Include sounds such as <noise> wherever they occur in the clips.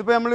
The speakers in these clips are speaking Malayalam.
ഇതിപ്പോ നമ്മൾ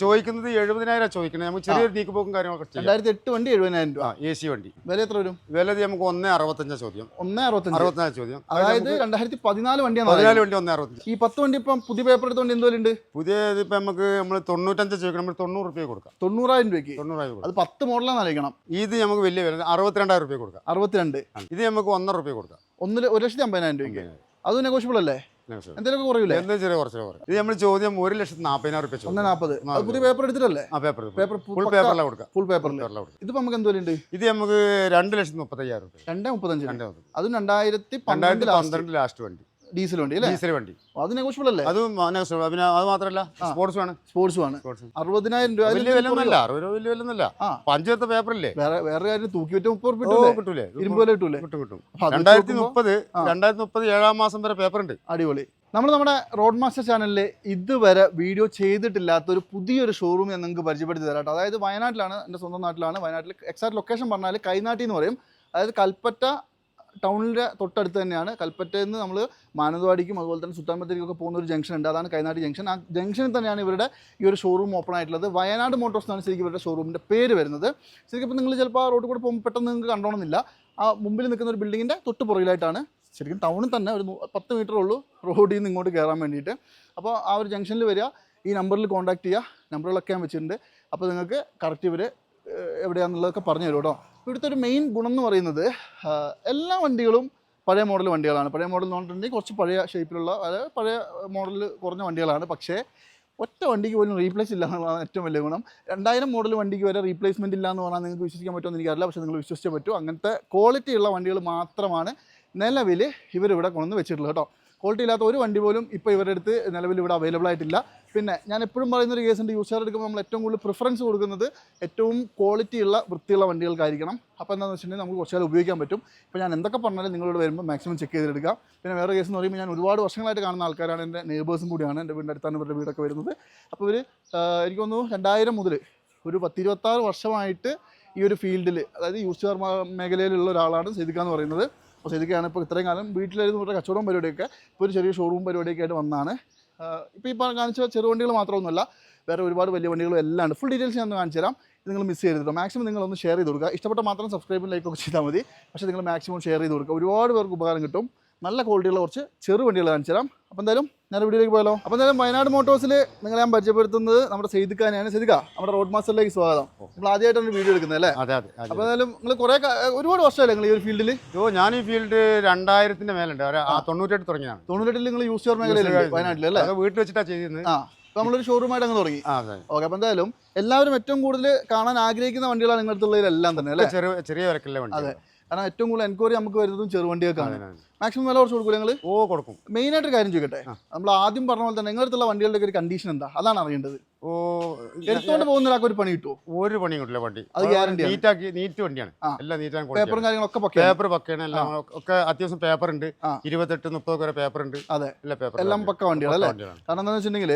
ചോദിക്കുന്നത് എഴുപതിനായിരം ചോദിക്കണേ. നമുക്ക് ചെറിയൊരു തീക്ക് പോക്കും കാര്യങ്ങളൊക്കെ രണ്ടായിരത്തി എട്ട് വണ്ടി എഴുപതിനായിരം രൂപ. എ സി വണ്ടി. വില എത്ര വരും? വില നമുക്ക് ഒന്നേ അറുപത്തഞ്ചാ ചോദ്യം. ഒന്നേ അറുപത്തഞ്ച്. അറുപത്തിനാല് ചോദ്യം. അതായത് രണ്ടായിരത്തി പതിനാല് വണ്ടിയാണ് പതിനാല് വണ്ടി ഒന്നേ അറുപത്തഞ്ച്. ഈ പത്ത് വണ്ടി ഇപ്പം പുതിയ പേപ്പർ എടുത്ത വണ്ടി എന്തോലും ഉണ്ട് പുതിയ ഇതിപ്പോ നമുക്ക് നമ്മൾ തൊണ്ണൂറ്റഞ്ച് ചോദിക്കണം. നമ്മൾ തൊണ്ണൂറ് രൂപയെ കൊടുക്കാം. തൊണ്ണൂറായിരം രൂപയ്ക്ക്. തൊണ്ണൂറായിരം അത് പത്ത് മോഡലാണ് അറിയിക്കണം ഇത് നമുക്ക് വലിയ വില അറുപത്തിരണ്ടായിരം രൂപ കൊടുക്കാം. അറുപത്തിരണ്ട്. ഇത് നമുക്ക് ഒന്നര രൂപ കൊടുക്കാം. ഒന്നിൽ ഒരു ലക്ഷത്തി അമ്പതിനായിരം രൂപയ്ക്ക്. അത് നെഗോഷ്യബിൾ അല്ലേ? എന്തെങ്കിലുമൊക്കെ കുറയില്ലേ എന്താ ചെറിയ കുറച്ച് കുറയും. ഇത് നമ്മൾ ചോദ്യം ഒരു ലക്ഷത്തി നാൽപ്പതിനായിരം റുപ്യ ഒന്ന് നാൽപ്പത് പുതിയ പേപ്പർ എടുത്തിട്ടല്ലേ? ആ പേപ്പർ പേപ്പർ ഫുൾ പേപ്പറിലാണ് കൊടുക്കുക. ഫുൾ പേപ്പറിൽ ഇതിപ്പോ നമുക്ക് എന്തോലും ഉണ്ട് ഇത് നമുക്ക് രണ്ട് ലക്ഷത്തി മുപ്പത്തയ്യായിരം റുപ്യ രണ്ടേ മുപ്പത്തഞ്ച്. രണ്ടേ അതും രണ്ടായിരത്തി പന്ത്രണ്ട് ലാസ്റ്റ് വണ്ടി. ഡീസൽ വണ്ടി അല്ലേ? ഡീസൽ വണ്ടി അത് നെഗോഷ്യബിൾ അല്ലേ? അതും ആണ്. പിന്നെ അത് മാത്രമല്ല സ്പോർട്സ് ആണ് സ്പോർട്സ് ആണ് അറുപതിനായിരം രൂപ വലിയ വില ഒന്നല്ല അറുപത് രൂപ വലിയ വില ഒന്നല്ല ആ. പഞ്ചത്തെ പേപ്പറില്ലേ? വേറെ വേറെ കാര്യം തൂക്കി വെച്ച മുപ്പത് രൂപ കിട്ടൂലേ? ഇരുമ്പ് വില കിട്ടൂലേ? കിട്ടും കിട്ടും. രണ്ടായിരത്തി മുപ്പത് രണ്ടായിരത്തി മുപ്പത് ഏഴാം മാസം വരെ പേപ്പർ ഉണ്ട് അടിപൊളി. നമ്മൾ നമ്മുടെ റോഡ് മാസ്റ്റർ ചാനലിൽ ഇതുവരെ വീഡിയോ ചെയ്തിട്ടില്ലാത്ത ഒരു പുതിയൊരു ഷോറൂം ഞാൻ നിങ്ങൾക്ക് പരിചയപ്പെടുത്തി തരാം അതായത് വയനാട്ടിലാണ് എന്റെ സ്വന്തം നാട്ടിലാണ് വയനാട്ടിൽ എക്സാക്ട് ലൊക്കേഷൻ പറഞ്ഞാൽ കൈനാട്ടി എന്ന് പറയും. അതായത് കൽപ്പറ്റ ടൗണിന്റെ തൊട്ടടുത്ത് തന്നെയാണ്. കൽപ്പറ്റയിൽ നിന്ന് നമ്മൾ മാനന്തവാടിക്കും അതുപോലെ തന്നെ സുൽത്താൻബത്തേരിക്കൊക്കെ പോകുന്ന ഒരു ജംഗ്ഷൻ ഉണ്ട്. അതാണ് കൈനാട് ജംഗ്ഷൻ ആ ജംഗ്ഷനിൽ തന്നെയാണ് ഇവരുടെ ഈ ഒരു ഷോറൂം ഓപ്പൺ ആയിട്ടുള്ളത്. വയനാട് മോട്ടോഴ്സ് എന്നാണ് ശരിക്കും ഇവരുടെ ഷോറൂമിന്റെ പേര് വരുന്നത്. ശരിക്കും ഇപ്പോൾ നിങ്ങൾ ചിലപ്പോൾ ആ റോഡ് കൂടെ പോകുമ്പോൾ പെട്ടെന്ന് നിങ്ങൾക്ക് കണ്ടോണമെന്നില്ല ആ മുമ്പിൽ നിൽക്കുന്ന ഒരു ബിൽഡിങ്ങിന്റെ തൊട്ട് പുറകിലായിട്ടാണ് ശരിക്കും ടൗണിൽ തന്നെ ഒരു പത്ത് മീറ്റർ ഉള്ളൂ റോഡിൽ നിന്ന് ഇങ്ങോട്ട് കയറാൻ വേണ്ടിയിട്ട്. അപ്പോൾ ആ ഒരു ജംഗ്ഷനിൽ വരിക. ഈ നമ്പറിൽ കോൺടാക്ട് ചെയ്യുക. നമ്പറുകളൊക്കെ ഞാൻ വെച്ചിട്ടുണ്ട്. അപ്പോൾ നിങ്ങൾക്ക് കറക്റ്റ് ഇവർ എവിടെയാണെന്നുള്ളതൊക്കെ പറഞ്ഞു തരും കേട്ടോ ഇവിടുത്തെ ഒരു മെയിൻ ഗുണം എന്ന് പറയുന്നത് എല്ലാ വണ്ടികളും പഴയ മോഡൽ വണ്ടികളാണ്. പഴയ മോഡൽ എന്ന് പറഞ്ഞിട്ടുണ്ടെങ്കിൽ കുറച്ച് പഴയ ഷേപ്പിലുള്ള അതായത് പഴയ മോഡൽ കുറഞ്ഞ വണ്ടികളാണ്. പക്ഷേ ഒറ്റ വണ്ടിക്ക് പോലും റീപ്ലേസ് ഇല്ല എന്നുള്ളതാണ് ഏറ്റവും വലിയ ഗുണം. രണ്ടായിരം മോഡൽ വണ്ടിക്ക് വരെ റീപ്ലേസ്മെന്റ് ഇല്ല എന്ന് പറഞ്ഞാൽ നിങ്ങൾക്ക് വിശ്വസിക്കാൻ പറ്റുമെന്ന് എനിക്കറിയില്ല. പക്ഷേ നിങ്ങൾ വിശ്വസിച്ചേ പറ്റൂ. അങ്ങനത്തെ ക്വാളിറ്റി ഉള്ള വണ്ടികൾ മാത്രമാണ് നിലവിൽ ഇവരിവിടെ കൊണ്ടുവന്ന് വെച്ചിട്ടുള്ളത് കേട്ടോ. ക്വാളിറ്റി ഇല്ലാത്ത ഒരു വണ്ടി പോലും ഇപ്പോൾ ഇവരുടെ അടുത്ത് നിലവിൽ ഇവിടെ അവൈലബിൾ ആയിട്ടില്ല. പിന്നെ ഞാൻ എപ്പോഴും പറയുന്ന ഒരു കേസുണ്ട് യൂസർ എടുക്കുമ്പോൾ നമ്മൾ ഏറ്റവും കൂടുതൽ പ്രിഫറൻസ് കൊടുക്കുന്നത് ഏറ്റവും ക്വാളിറ്റി ഉള്ള വൃത്തിയുള്ള വണ്ടികൾക്കായിരിക്കണം. അപ്പോൾ എന്താണെന്ന് വെച്ചിട്ടുണ്ടെങ്കിൽ നമുക്ക് കുറച്ചാൽ ഉപയോഗിക്കാൻ പറ്റും. ഇപ്പോൾ ഞാൻ എന്തൊക്കെ പറഞ്ഞാലും നിങ്ങളോട് വരുമ്പോൾ മാക്സിമം ചെക്ക് ചെയ്തെടുക്കാം പിന്നെ വേറെ കേസ് എന്ന് പറയുമ്പോൾ ഞാൻ ഒരുപാട് വർഷങ്ങളായിട്ട് കാണുന്ന ആൾക്കാരാണ് എന്റെ നെയ്ബേഴ്സും കൂടിയാണ് എന്റെ വീടിന്റെ അടുത്താണ് ഇവരുടെ വീടൊക്കെ വരുന്നത്. അപ്പോൾ ഇവർ എനിക്ക് തോന്നുന്നു രണ്ടായിരം മുതൽ ഒരു പത്തിരുപത്താറ് വർഷമായിട്ട് ഈ ഒരു ഫീൽഡിൽ അതായത് യൂസ് മേഖലയിലുള്ള ഒരാളാണ് സെയ്ദിക്ക എന്ന് പറയുന്നത്. അപ്പോൾ ശരിക്കാണ്. ഇപ്പോൾ ഇത്രയും കാലം വീട്ടിലായിരുന്നു ഇവരുടെ കച്ചവടവും പരിപാടിയൊക്കെ. ഇപ്പോൾ ഒരു ചെറിയ ഷോറൂം പരിപാടിയൊക്കെ ആയിട്ട് വന്നതാണ് ഇപ്പോൾ ഈ കാണിച്ച ചെറുവണ്ടികൾ മാത്രമൊന്നുമല്ല വേറെ ഒരുപാട് വലിയ വണ്ടികളും എല്ലാം ഉണ്ട്. ഫുൾ ഡീറ്റെയിൽസ് ഞാൻ ഒന്ന് കാണിച്ചു തരാം. ഇത് നിങ്ങൾ മിസ് ചെയ്തിട്ടോ മാക്സിമം നിങ്ങളൊന്ന് ഷെയർ ചെയ്ത് കൊടുക്കുക. ഇഷ്ടപ്പെട്ട മാത്രം സബ്സ്ക്രൈബും ലൈക്കൊക്കെ ചെയ്താൽ മതി. പക്ഷേ നിങ്ങൾ മാക്സിമം ഷെയർ ചെയ്ത് കൊടുക്കുക. ഒരുപാട് പേർക്ക് ഉപകാരം കിട്ടും. നല്ല ക്വാളിറ്റിയുള്ള കുറച്ച് ചെറു വണ്ടികൾ കാണിച്ചു തരാം. അപ്പോൾ എന്തായാലും ഞാൻ വീഡിയോയിലേക്ക് പോയാലോ? അപ്പോൾ എന്തായാലും വയനാട് മോട്ടോഴ്സിൽ നിങ്ങളെ ഞാൻ പരിചയപ്പെടുത്തുന്നത് നമ്മുടെ സെയ്ദിക്കാനെയാണ് സെയ്ദിക്ക നമ്മുടെ റോഡ് മാസ്റ്ററിലേക്ക് സ്വാഗതം. നമ്മൾ ആദ്യമായിട്ടാണ് വീഡിയോ എടുക്കുന്നത് അല്ലേ? അതെ അതെ അപ്പം അപ്പോൾ എന്തായാലും നിങ്ങൾ കുറേ ഒരുപാട് വർഷമല്ലേ നിങ്ങൾ ഈ ഒരു ഫീൽഡിൽ ഓ ഞാൻ ഈ ഫീൽഡ് രണ്ടായിരത്തിന്റെ മേലുണ്ട്. തൊണ്ണൂറ്റെട്ട് തുടങ്ങിയാണ് തൊണ്ണൂറ്റെട്ടിൽ നിങ്ങൾ യൂസ് ചെയ്യാൻ മേഖലയിൽ വയനാട്ടിൽ അല്ലേ? വീട്ടിൽ വെച്ചിട്ടാണ് ചെയ്യുന്നത് ആ അപ്പോൾ നമ്മളൊരു ഷോറൂമായിട്ട് അങ്ങ് തുടങ്ങി. ഓക്കെ അപ്പോൾ എന്തായാലും എല്ലാവരും ഏറ്റവും കൂടുതൽ കാണാൻ ആഗ്രഹിക്കുന്ന വണ്ടികളാണ് നിങ്ങളുടെ തന്നെ അല്ലേ? ചെറിയ ചെറിയ വരക്കല്ലേ വണ്ടി അതെ. കാരണം ഏറ്റവും കൂടുതൽ എൻക്വയറി നമുക്ക് വരുന്നതും ചെറുവണ്ടിയൊക്കെയാണ് മാക്സിമം വില കുറച്ച് കൊടുക്കും നിങ്ങൾ ഓ കൊടുക്കും. മെയിൻ ആയിട്ട് കാര്യം ചോദിക്കട്ടെ. നമ്മൾ ആദ്യം പറഞ്ഞ പോലെ തന്നെ നിങ്ങളുടെ അടുത്തുള്ള വണ്ടികളുടെ ഒരു കണ്ടീഷൻ എന്താ? അതാണ് അറിയേണ്ടത്. ഓ എടുത്തോണ്ട് പോകുന്ന ഒരാൾക്ക് ഒരു പണി കിട്ടുമോ ഒരു പണി കിട്ടില്ല വണ്ടി. അത് ഗ്യാരണ്ടി. നീറ്റാക്കി നീറ്റ് വണ്ടിയാണ്. എല്ലാം നീറ്റാണ് പേപ്പറും കാര്യങ്ങളൊക്കെ പക്കെ പേപ്പർ പക്കയാണ്. എല്ലാം ഒക്കെ അത്യാവശ്യം പേപ്പർ ഉണ്ട്. ഇരുപത്തെട്ട് മുപ്പത് വരെ പേപ്പർ ഉണ്ട്. അതെ. എല്ലാ പേപ്പർ എല്ലാം പക്ക വണ്ടിയാണ് അല്ലേ? കാരണം എന്താണെന്ന് വെച്ചിട്ടുണ്ടെങ്കിൽ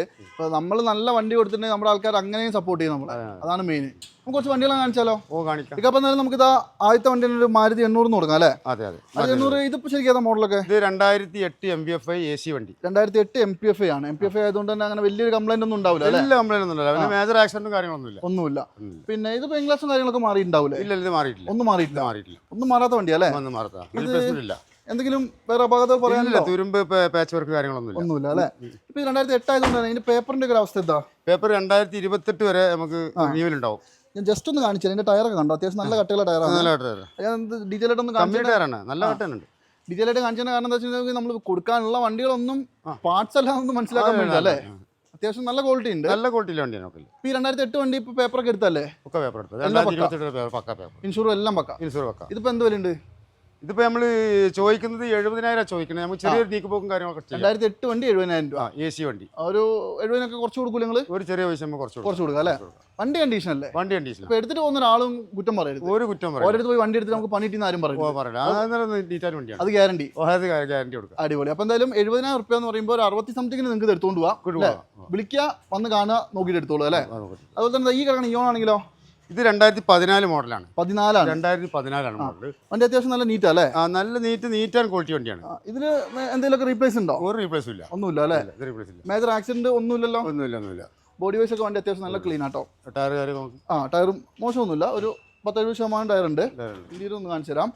നമ്മൾ നല്ല വണ്ടി കൊടുത്തിട്ടുണ്ടെങ്കിൽ നമ്മുടെ ആൾക്കാർ അങ്ങനെയും സപ്പോർട്ട് ചെയ്യും നമ്മളെ. അതാണ് മെയിൻ നമുക്ക് കുറച്ച് വണ്ടികൾ കാണിച്ചാലോ? ഓ കാണിക്കാം. ഇപ്പൊ എന്നാലും നമുക്ക് ഇതാ ആദ്യത്തെ വണ്ടി ഒരു മാരുതി എണ്ണൂറ് കൊടുക്കാം അല്ലേ? അതെ അതെ. എണ്ണൂറ് ഇതിപ്പോൾ ശരിക്കും ഏതാ മോഡലൊക്കെ? ഇത് രണ്ടായിരത്തി എട്ട് M P F I A C വണ്ടി. രണ്ടായിരത്തി എട്ട് എം പി എഫ് ഐ ആണ്. എം പി എഫ് ഐ ആയതുകൊണ്ട് തന്നെ അങ്ങനെ വലിയൊരു കംപ്ലൈന്റ് ഒന്നും ഉണ്ടാവില്ല എല്ലാ കംപ്ലൈന്റ് ഒന്നുമില്ല പിന്നെ മേജർ ആക്സിഡന്റും കാര്യങ്ങളൊന്നുമില്ല ഒന്നുമില്ല. പിന്നെ ഇത് പെയിൻ ഗ്ലാസും കാര്യങ്ങളൊക്കെ മാറിയിട്ടുണ്ടാവില്ല ഇല്ല ഇത് മാറിയിട്ടില്ല. ഒന്നും മാറിയിട്ടില്ല. മാറിയിട്ടില്ല. ഒന്നും മാറാത്ത വണ്ടി അല്ലേ? ഒന്നും മാറാത്തില്ല റീപ്ലേസ്മെന്റ് ഇല്ല. എന്തെങ്കിലും വേറെ അപകടം ഇല്ല പറയാനില്ല തുരുമ്പ് പാച്ച് വർക്ക് കാര്യങ്ങളൊന്നുമില്ല ഒന്നുമില്ല അല്ലേ? ഇപ്പൊ രണ്ടായിരത്തി എട്ടായതുകൊണ്ട് തന്നെ ഇതിന്റെ പേപ്പറിന്റെ ഒരു അവസ്ഥ എന്താ? പേപ്പർ രണ്ടായിരത്തി ഇരുപത്തെട്ട് വരെ നമുക്ക് ഉണ്ടാവും ഞാൻ ജസ്റ്റ് ഒന്ന് കാണിച്ചു എന്റെ ടയറൊക്കെ കണ്ടോ? അത്യാവശ്യം നല്ല കട്ടിയുള്ള ടയറാണ് ഞാൻ ഡീറ്റെയിൽ ആയിട്ട് ഒന്ന് കാണിച്ചു നല്ല കട്ടനുണ്ട് ഡീറ്റെയിൽ ആയിട്ട് കാണിച്ചതിന്റെ കാരണം എന്താ വെച്ചാൽ നമ്മൾ കൊടുക്കാനുള്ള വണ്ടികളൊന്നും പാർട്സ് എല്ലാം ഒന്നും മനസ്സിലാക്കാൻ വേണ്ടി അല്ലേ? അത്യാവശ്യം നല്ല ക്വാളിറ്റി ഉണ്ട്. നല്ല ക്വാളിറ്റിയിലെ വണ്ടിയാണ് ഒക്കെ. ഇപ്പൊ ഈ രണ്ടായിരത്തി എട്ട് വണ്ടി ഇപ്പൊ പേപ്പറൊക്കെ എടുത്തല്ലേ ഒക്കെ പേപ്പർ പേപ്പർ ഇൻഷൂറും എല്ലാം പക്ക. ഇൻഷൂർ പക്ക. ഇതിപ്പോ എന്ത് വിലയുണ്ട്? ഇതിപ്പോ നമ്മൾ ചോദിക്കുന്നത് എഴുപതിനായിരം ചോദിക്കണേ. നമുക്ക് ചെറിയൊരു നീക്ക് പോക്കും കാര്യങ്ങളൊക്കെ രണ്ടായിരത്തി എട്ട് വണ്ടി എഴുപതിനായിരം രൂപ. എ സി വണ്ടി. ഒരു എഴുപതിനൊക്കെ കുറച്ച് കൊടുക്കും നിങ്ങൾ ഒരു ചെറിയ പൈസ കുറച്ച് കുറച്ച് കൊടുക്കുക അല്ലേ? വണ്ടി കണ്ടീഷൻ അല്ലേ? വണ്ടി കണ്ടീഷൻ ഇപ്പൊ എടുത്തിട്ട് പോകുന്ന ഒരാളും കുറ്റം പറയരുത്. ഒരു കുറ്റം പറയും ഓരോരുത്തർ പോയി വണ്ടി എടുത്ത് നമുക്ക് പണിയിട്ട് ആരും പറയും പറയണ്ട അത് നീറ്റാൻ വണ്ടിയാണ്. അത് ഗ്യാരണ്ടി ഗ്യാരണ്ടി കൊടുക്കാം. അടിപൊളി. അപ്പൊ എന്തായാലും എഴുപതിനായിരം റുപ്യ എന്ന് പറയുമ്പോൾ ഒരു അറുപത്തി സംതിങ്ങിന് നിങ്ങൾക്ക് എടുത്തോണ്ട് പോവാം. വിളിക്കുക വന്ന് കാണുക നോക്കിയിട്ട് എടുത്തോളൂ അല്ലേ? അതുപോലെ തന്നെ ഈ കിടക്കണ ഇയോൺ ആണെങ്കിലോ? ഇത് രണ്ടായിരത്തി പതിനാല് മോഡലാണ്. പതിനാലാണ്. രണ്ടായിരത്തി പതിനാലാണ് മോഡൽ വണ്ടി അത്യാവശ്യം നല്ല നീറ്റ് അല്ലേ? ആ നല്ല നീറ്റ് നീറ്റ് ആൻഡ് ക്വാളിറ്റി വണ്ടിയാണ്. ഇതിൽ എന്തെങ്കിലുമൊക്കെ റീപ്ലേസ് ഉണ്ടോ? ഒരു റീപ്ലേസും ഇല്ല. ഒന്നുമില്ല അല്ലേ? റീപ്ലേസ് ഇല്ല. മേജർ ആക്സിഡന്റ് ഒന്നുമില്ലല്ലോ? ഒന്നുമില്ല ഒന്നുമില്ല. ബോഡി വൈസ് ഒക്കെ വണ്ടി അത്യാവശ്യം നല്ല ക്ലീൻ ആട്ടോ. ടയർ കാര്യം നോക്കി ആ ടയറും മോശമൊന്നുമില്ല. ഒരു പത്തെഴുപത് ശതമാനം ടയർ ഉണ്ട്. ഇന്ത്യയിൽ ഒന്ന് കാണിച്ചു തരാം.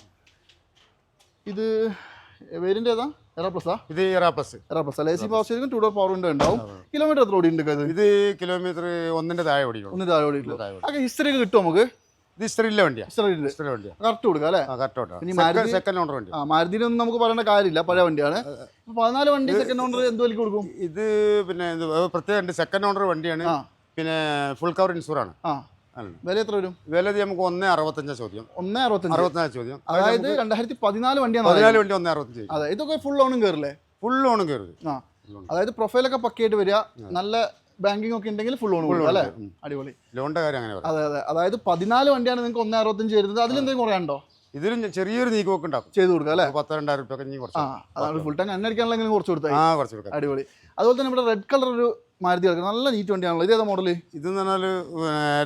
ഇത് വേരിന്റെ ഏതാ? ഇത് era plus era plus C power two door power window ഉണ്ടാവും. കിലോമീറ്റർ എത്ര ഓടിയുണ്ട് ഇത്? ഇത് കിലോമീറ്റർ ഒന്നിന്റെ താഴെ ഓടിക്കും താഴെ ഓടിയിട്ടുള്ളൂ. ഹിസ്റ്ററി ഒക്കെ കിട്ടും നമുക്ക്? ഇത് കറക്റ്റ് കൊടുക്കുക അല്ലേ? കറക്റ്റ് സെക്കൻഡ് ഓണർ വണ്ടി ആ മാരുതിനൊന്നും നമുക്ക് പറയേണ്ട കാര്യമില്ല. പഴയ വണ്ടിയാണ്. പതിനാല് വണ്ടി സെക്കൻഡ് ഓണർ എന്ത് വിലക്ക് കൊടുക്കും? ഇത് പിന്നെ പ്രത്യേകം സെക്കൻഡ് ഓണർ വണ്ടിയാണ്. പിന്നെ ഫുൾ കവർ ഇൻഷുറാണ്. വില എത്ര വരും? വില നമുക്ക് ഒന്നേ അറുപത്തഞ്ചാ ചോദ്യം. ഒന്ന് അറുപത്തഞ്ച്. അറുപത്തഞ്ച് ചോദ്യം. അതായത് രണ്ടായിരത്തി പതിനാല് വണ്ടിയാണ് പതിനാല് വണ്ടി ഒന്ന് അറുപത്തഞ്ച് അതെ ഇതൊക്കെ ഫുൾ ഓണും കയറില്ലേ ഫുൾ ഓണും കയറും ആ. അതായത് പ്രൊഫൈലൊക്കെ പക്കയായിട്ട് വരിക നല്ല ബാങ്കിങ് ഒക്കെ ഉണ്ടെങ്കിൽ ഫുൾ ഓൺ കൊടുക്കും അല്ലേ? അടിപൊളി. ലോണിന്റെ കാര്യം അങ്ങനെ അതെ അതെ. അതായത് പതിനാല് വണ്ടിയാണ് നിങ്ങൾക്ക് ഒന്നേ അറുപത്തഞ്ച് വരുന്നത്. അതിലെന്തെങ്കിലും കുറയാണ്ടോ ഇതിലും ചെറിയൊരു നീക്കമൊക്കെ ഉണ്ടാക്കും. ചെയ്ത് കൊടുക്കുക അല്ലേ? പത്ത് രണ്ടായിരം രൂപ കുറച്ച് അതാണ് ഫുൾ ടൈം എണ്ണ അടിക്കാനുള്ള കുറച്ച് കൊടുത്താൽ അടിപൊളി. അതുപോലെ തന്നെ ഇവിടെ റെഡ് കളർ ഒരു മാരുതി കിടക്കുന്നത് നല്ല നീറ്റ് വണ്ടിയാണല്ലോ ഇത് ഏതാ ഇത് ഇതെന്ന് പറഞ്ഞാൽ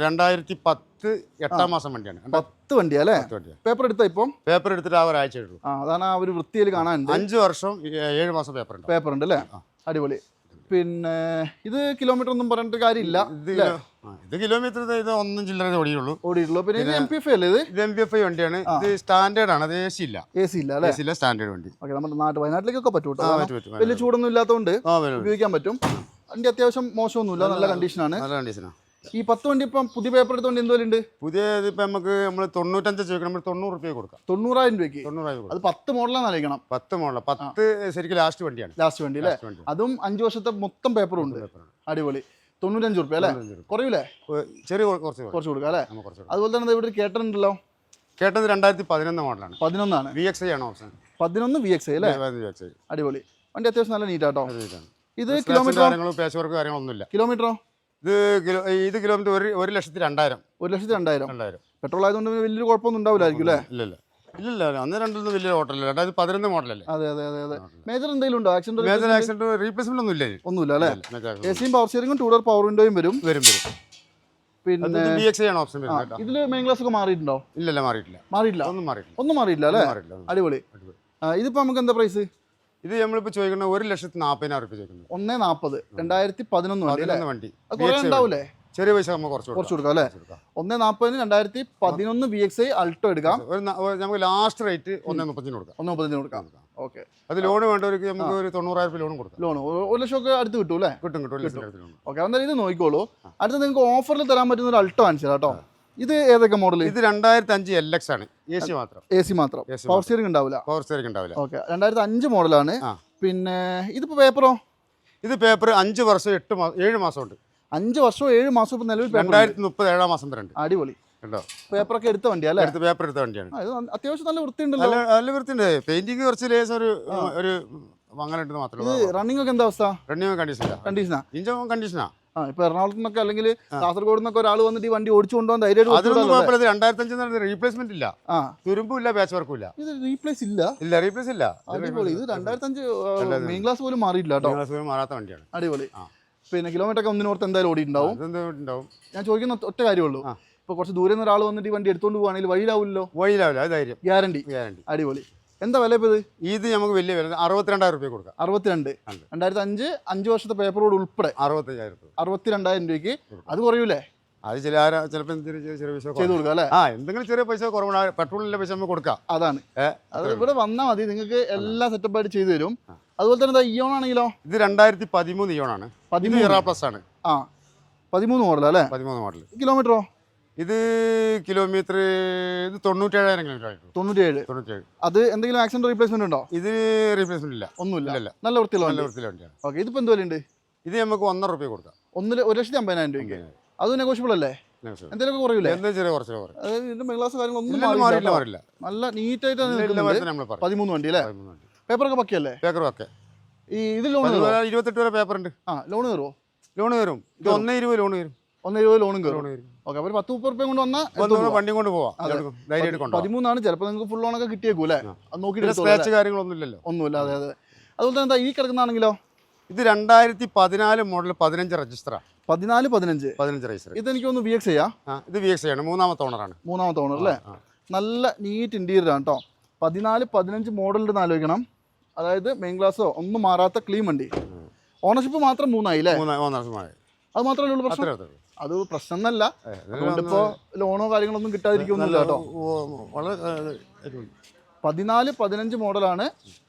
രണ്ടായിരത്തി പത്ത് എട്ടാം മാസം വണ്ടിയാണ്. പത്ത് വണ്ടിയാ അല്ലേ? പേപ്പർ എടുത്താ ഇപ്പം? പേപ്പർ എടുത്തിട്ട് ആ ഒരാഴ്ച എടുത്തു ആ അതാണ് ആ ഒരു വൃത്തിയിൽ കാണാനുണ്ട്. അഞ്ച് വർഷം ഏഴ് മാസം പേപ്പർ ഉണ്ട്. പേപ്പർ ഉണ്ട് അല്ലേ അടിപൊളി. പിന്നെ ഇത് കിലോമീറ്റർ ഒന്നും പറഞ്ഞിട്ട് കാര്യമില്ല ഇത് കിലോമീറ്റർ ഇത് ഒന്നും ചില്ലറ ഓടിയുള്ളൂ. ഓടിയിട്ടുള്ളൂ. പിന്നെ ഇത് എം പി എഫ് അല്ലേ ഇത്? ഇത് എം പി എഫ് വണ്ടിയാണ്. ഇത് സ്റ്റാൻഡേർഡ് ആണ്. അത് എ സി ഇല്ല. എ സി ഇല്ല അല്ലേ? എ സി ഇല്ല സ്റ്റാൻഡേർഡ് വണ്ടി. ഓക്കെ നമ്മുടെ നാട്ടിൽ വയനാട്ടിലേക്കൊക്കെ പറ്റും വലിയ ചൂടൊന്നും ഇല്ലാത്തതുകൊണ്ട്. ഉപയോഗിക്കാൻ പറ്റും. വണ്ടി അത്യാവശ്യം മോശമൊന്നുമില്ല നല്ല കണ്ടീഷനാണ് നല്ല കണ്ടീഷനാണ് ഈ പത്ത് വണ്ടി ഇപ്പം പുതിയ പേപ്പർ എടുത്ത എന്തോലുണ്ട് എന്തോലും പുതിയ ഇപ്പം നമുക്ക് നമ്മൾ തൊണ്ണൂറ്റഞ്ച് ചോദിക്കണം നമ്മൾ തൊണ്ണൂറ് റുപ്യ കൊടുക്കാം. തൊണ്ണൂറായിരം രൂപയ്ക്ക്? തൊണ്ണൂറായിരം രൂപ അത് പത്ത് മോഡലാണ് അറിയിക്കണം പത്ത് മോഡല. പത്ത് ശരിക്കും ലാസ്റ്റ് വണ്ടിയാണ്. ലാസ്റ്റ് വണ്ടി അല്ലേ? അതും അഞ്ച് വർഷത്തെ മൊത്തം പേപ്പറും ഉണ്ട്. അടിപൊളി. തൊണ്ണൂറ്റഞ്ച് റുപ്യ അല്ലേ? കുറയൂലേ? ചെറിയ കുറച്ച് കുറച്ച്. കൊടുക്കാം അല്ലേ? അതുപോലെ തന്നെ ഇവിടെ ഒരു കേട്ടറുണ്ടല്ലോ കേട്ടത് രണ്ടായിരത്തി പതിനൊന്ന് മോഡലാണ്. പതിനൊന്നാണ്. വി എക്സ് ഐ ആണ് ഓപ്ഷൻ. പതിനൊന്ന് വി എക്സ് ഐ അല്ലേ? അടിപൊളി. വണ്ടി അത്യാവശ്യം നല്ല നീറ്റാട്ടോ ഇത് കിലോമീറ്റർ കാര്യങ്ങളൊന്നുമില്ല. കിലോമീറ്ററോ ഇത് കിലോ ഇത് കിലോമീറ്റർ ഒരു ഒരു ലക്ഷത്തി രണ്ടായിരം. ഒരു ലക്ഷത്തി രണ്ടായിരം. രണ്ടായിരം. പെട്രോൾ ആയതുകൊണ്ട് വലിയ വലിയൊരു കുഴപ്പമൊന്നും ഉണ്ടാവില്ലായിരിക്കും അല്ലേ? ഇല്ല ഇല്ല. ഇല്ല ഇല്ല അന്ന് രണ്ടൊന്നും വലിയ ഹോട്ടലല്ല രണ്ടായിരത്തി പതിനൊന്ന് മോഡലല്ലേ അതെ അതെ അതെ അതെ. മേജർ എന്തെങ്കിലും ഉണ്ടോ? ആക്സിഡന്റ് മേജർ ആക്സിഡന്റ് റീപ്ലേസ്മെന്റ് ഒന്നും ഇല്ല. ഒന്നുമില്ല അല്ലേ? ഇല്ല, എ സിയും പവർ സ്റ്റിയറിംഗും ടൂ ഡോർ പവർ വിൻഡോയും വരും. വരും വരും. പിന്നെ ഓപ്ഷൻ മെയിൻ ക്ലാസ് ഒക്കെ മാറിയിട്ടുണ്ടോ? ഇല്ലല്ല മാറിയിട്ടില്ല. മാറിയിട്ടില്ല. ഒന്നും മാറിയിട്ടില്ല. ഒന്നും അല്ലേ? മാറിയിട്ടില്ല ഒന്നും. അടിപൊളി. ഇതിപ്പോ നമുക്ക് എന്താ പ്രൈസ് ഇത് നമ്മളിപ്പോ ചോദിക്കുന്നത് ഒരു ലക്ഷത്തി നാൽപ്പതിനായിരം റുപ്യ ചോദിക്കുന്നത്. ഒന്നേ നാപ്പത്. രണ്ടായിരത്തി പതിനൊന്ന് വണ്ടി അല്ലേ? പതിനൊന്ന് വണ്ടി. അത് കുറേ ഉണ്ടാവൂലേ? ചെറിയ പൈസ നമ്മൾ കുറച്ച് കുറച്ച് കൊടുക്കാം അല്ലേ. ഒന്നേ നാപ്പതിന് രണ്ടായിരത്തി പതിനൊന്ന് വി എക്സ് ഐ അൾട്ടോ എടുക്കാം. ഒരു ന- ഒരു നമുക്ക് ലാസ്റ്റ് റേറ്റ് ഒന്നേ മുപ്പത്തിന് കൊടുക്കാം. ഒന്ന് മുപ്പത്തിന് കൊടുക്കാം. ഓക്കെ. അത് ലോൺ വേണ്ടവർക്ക് നമുക്ക് ഒരു തൊണ്ണൂറായിരം രൂപ ലോൺ കൊടുക്കാം. ലോൺ ഒരു ലക്ഷം ഒക്കെ അടുത്ത് കിട്ടും അല്ലേ? കിട്ടും കിട്ടും. ഒരു ലക്ഷത്തിന്റെ ലോൺ ഓക്കെ അന്നേരം ഇത് നോക്കിക്കോളൂ. അടുത്ത് നിങ്ങൾക്ക് ഓഫറിൽ തരാൻ പറ്റുന്ന ഒരു അൾട്ടോ കാണിച്ചു കേട്ടോ. ഇത് ഏതൊക്കെ മോഡൽ ഇത് രണ്ടായിരത്തി അഞ്ച് എൽ എക്സ് ആണ്. എ സി മാത്രം. എ സി മാത്രം. പവർ സ്റ്റിയറിംഗ് ഉണ്ടാവില്ല? പവർ സ്റ്റിയറിംഗ് ഉണ്ടാവില്ല. ഓക്കെ രണ്ടായിരത്തി അഞ്ച് മോഡലാണ് പിന്നെ ഇതിപ്പോ പേപ്പറോ ഇത് പേപ്പർ അഞ്ച് വർഷം എട്ട് മാസം ഏഴ് മാസം ഉണ്ട്. അഞ്ച് വർഷവും ഏഴ് മാസം ഇപ്പൊ നിലവിൽ രണ്ടായിരത്തി മുപ്പത് ഏഴാം മാസം വരെ ഉണ്ട്. അടിപൊളി. പേപ്പറൊക്കെ എടുത്ത വണ്ടി അല്ലേ? എടുത്ത് പേപ്പർ എടുത്ത വണ്ടിയാണ്. അത്യാവശ്യം നല്ല വൃത്തിയുണ്ടല്ലോ. നല്ല വൃത്തി വൃത്തിയുണ്ട്. പെയിന്റിങ് കുറച്ച് ലേശം ഒരു ഒരു മാത്രമേ റണ്ണിംഗ് ഒക്കെ എന്താ അവസ്ഥ? റണ്ണിംഗ് കണ്ടീഷനാ കണ്ടീഷനാ ഇഞ്ചോ കണ്ടീഷനാ ആ ഇപ്പൊ എറണാകുളത്ത് നിന്നൊക്കെ അല്ലെങ്കിൽ കാസർഗോഡ് നിന്നൊക്കെ ഒരാൾ വന്നിട്ട് ഈ വണ്ടി ഓടിച്ചു കൊണ്ടുപോകാൻ ധൈര്യമായിട്ട് രണ്ടായിരത്തി അഞ്ചിന് റീപ്ലേസ്മെന്റ് ഇല്ല. തുരുമ്പില്ല ബാച്ച് വർക്കും ഇല്ല ഇത് റീപ്ലേസ് ഇല്ല. ഇല്ല റീപ്ലേസ് ഇല്ല. അടിപൊളി. ഇത് രണ്ടായിരത്തി അഞ്ച് മെയിൻ ക്ലാസ് പോലും മാറിയില്ല കേട്ടോ. മാറാത്ത വണ്ടിയാണ്. അടിപൊളി. പിന്നെ കിലോമീറ്റർ ഒക്കെ ഒന്നിനോർത്ത് എന്തായാലും ഓടിയിട്ടുണ്ടാവും. ഞാൻ ചോദിക്കുന്ന ഒറ്റ- കാര്യമുള്ളൂ. ഇപ്പൊ കുറച്ച് ദൂരെ നിന്ന് ഒരാൾ വന്നിട്ട് ഈ വണ്ടി എടുത്തോണ്ട് പോവാണെങ്കിൽ വഴിയിലാവില്ലോ? വഴിയിലാവില്ല ധൈര്യം. ഗ്യാരണ്ടി ഗ്യാരണ്ടി അടിപൊളി. എന്താ വില ഇപ്പോൾ ഇത്? ഇത് നമുക്ക് വലിയ വില അറുപത്തിരണ്ടായിരം രൂപ കൊടുക്കാം. അറുപത്തിരണ്ട്. രണ്ടായിരത്തി അഞ്ച് അഞ്ച് വർഷത്തെ പേപ്പറോട് ഉൾപ്പെടെ അറുപത്തയ്യായിരം റുപ്യ അറുപത്തിരണ്ടായിരം രൂപയ്ക്ക് അത് കുറയൂലേ? അത് ചില ആരാ ചിലപ്പോൾ എന്തെങ്കിലും ചെറിയ- പൈസ ചെയ്ത് കൊടുക്കാം അല്ലേ? ആ എന്തെങ്കിലും ചെറിയ പൈസ കുറവാണ് പെട്രോളിന്റെ പൈസ നമുക്ക് കൊടുക്കാം. അതാണ്. അത് ഇവിടെ വന്നാൽ മതി. നിങ്ങൾക്ക് എല്ലാ സെറ്റപ്പായിട്ട് ചെയ്തു തരും. അതുപോലെ തന്നെ ഇയോൺ ആണെങ്കിലോ? ഇത് രണ്ടായിരത്തി പതിമൂന്ന് ഇയോൺ ആണ്. പതിമൂന്ന്. പ്ലസ് ആണ്. ആ. പതിമൂന്ന് മോഡൽ അല്ലേ? പതിമൂന്ന് മോഡൽ കിലോമീറ്ററോ? ഇത് കിലോമീറ്റർ ഇത് തൊണ്ണൂറ്റേഴായിരം കിലോമീറ്റർ ആയിട്ടുള്ളൂ. തൊണ്ണൂറ്റിയേഴ് തൊണ്ണൂറ്റേഴ്. അത് എന്തെങ്കിലും ആക്സിഡന്റ് റീപ്ലേസ്മെന്റ് ഉണ്ടോ? ഇത് റീപ്ലേസ്മെന്റ് ഇല്ല. ഒന്നുമില്ല. ഇല്ല. നല്ല വൃത്തിയുള്ള നല്ല വൃത്തിയിലെ വണ്ടിയാണ്. ഓക്കെ ഇതിപ്പോ എന്ത് വിലയുണ്ട്? ഇത് നമുക്ക് ഒന്നര റുപ്യ കൊടുക്കാം. ഒന്നിൽ ഒരു ലക്ഷത്തി അമ്പതിനായിരം രൂപയ്ക്ക്. അത് നെഗോഷ്യബിൾ അല്ലേ? എന്തെങ്കിലും കുറയില്ല ചെറിയ കുറച്ച് ഇതിന്റെ മെഗ്ലാസ് കാര്യങ്ങളൊന്നും മാറില്ല നല്ല നീറ്റ് ആയിട്ട് ഇല്ല, ഇല്ല നിൽക്കുന്നുണ്ട് മാറി നമ്മൾ പതിമൂന്ന് വണ്ടി അല്ലേ? പേപ്പറൊക്കെ പക്കിയല്ലേ? പേപ്പർ ഒക്കെ ഈ ഇത് ലോൺ ഇരുപത്തെട്ട് വരെ പേപ്പർ ഉണ്ട് ആ ലോൺ കയറുമോ ലോൺ വരും ഇത് ഒന്നേ ഇരുപത് ലോൺ വരും ഒന്ന് എഴുപത് ലോണും കയറും ഓക്കെ അപ്പോൾ പത്ത് മുപ്പത് റുപ്യ കൊണ്ട് വന്നാൽ വന്ന് വണ്ടി കൊണ്ട് പോവാം. പതിമൂന്നാണ് ചിലപ്പോൾ നിങ്ങൾക്ക് ഫുൾ ലോണൊക്കെ കിട്ടിയേക്കും അല്ലേ? അത് നോക്കിയിട്ട്? സ്ക്രാച്ച് കാര്യങ്ങളൊന്നും ഇല്ലല്ലോ ഒന്നുമില്ല അതെ അതെ. അതുപോലെ തന്നെ ഈ കിടക്കുന്നതാണെങ്കിലോ? ഇത് രണ്ടായിരത്തി പതിനാല് മോഡൽ പതിനഞ്ച് രജിസ്റ്റർ പതിനാല് പതിനഞ്ച്. പതിനഞ്ച് രജിസ്റ്റർ ഇതെനിക്ക് ഒന്ന് വി എക്സ് ചെയ്യാം ഇത് വി എക്സ് ആണ് മൂന്നാമത്തെ ഓണറാണ് മൂന്നാമത്തെ ഓണർ അല്ലേ? നല്ല നീറ്റ് ഇന്റീരിയർ ആണ് കേട്ടോ. പതിനാല് പതിനഞ്ച് മോഡലിന്റെ ആലോചിക്കണം. അതായത് മെയിൻ ഗ്ലാസ്സോ ഒന്നും മാറാത്ത ക്ലീൻ വണ്ടി. ഓണർഷിപ്പ് മാത്രം മൂന്നായി അല്ലേ? ഓണർഷിപ്പ് അത് മാത്രമല്ല ഉള്ളൂ പ്രശ്നം? അത് പ്രശ്നം എന്നല്ല ഏ, ഇത് അതുകൊണ്ട് ഇപ്പോൾ ലോണോ കാര്യങ്ങളൊന്നും കിട്ടാതിരിക്കുന്നില്ല കേട്ടോ. വളരെ. പതിനാല് പതിനഞ്ച് മോഡലാണ്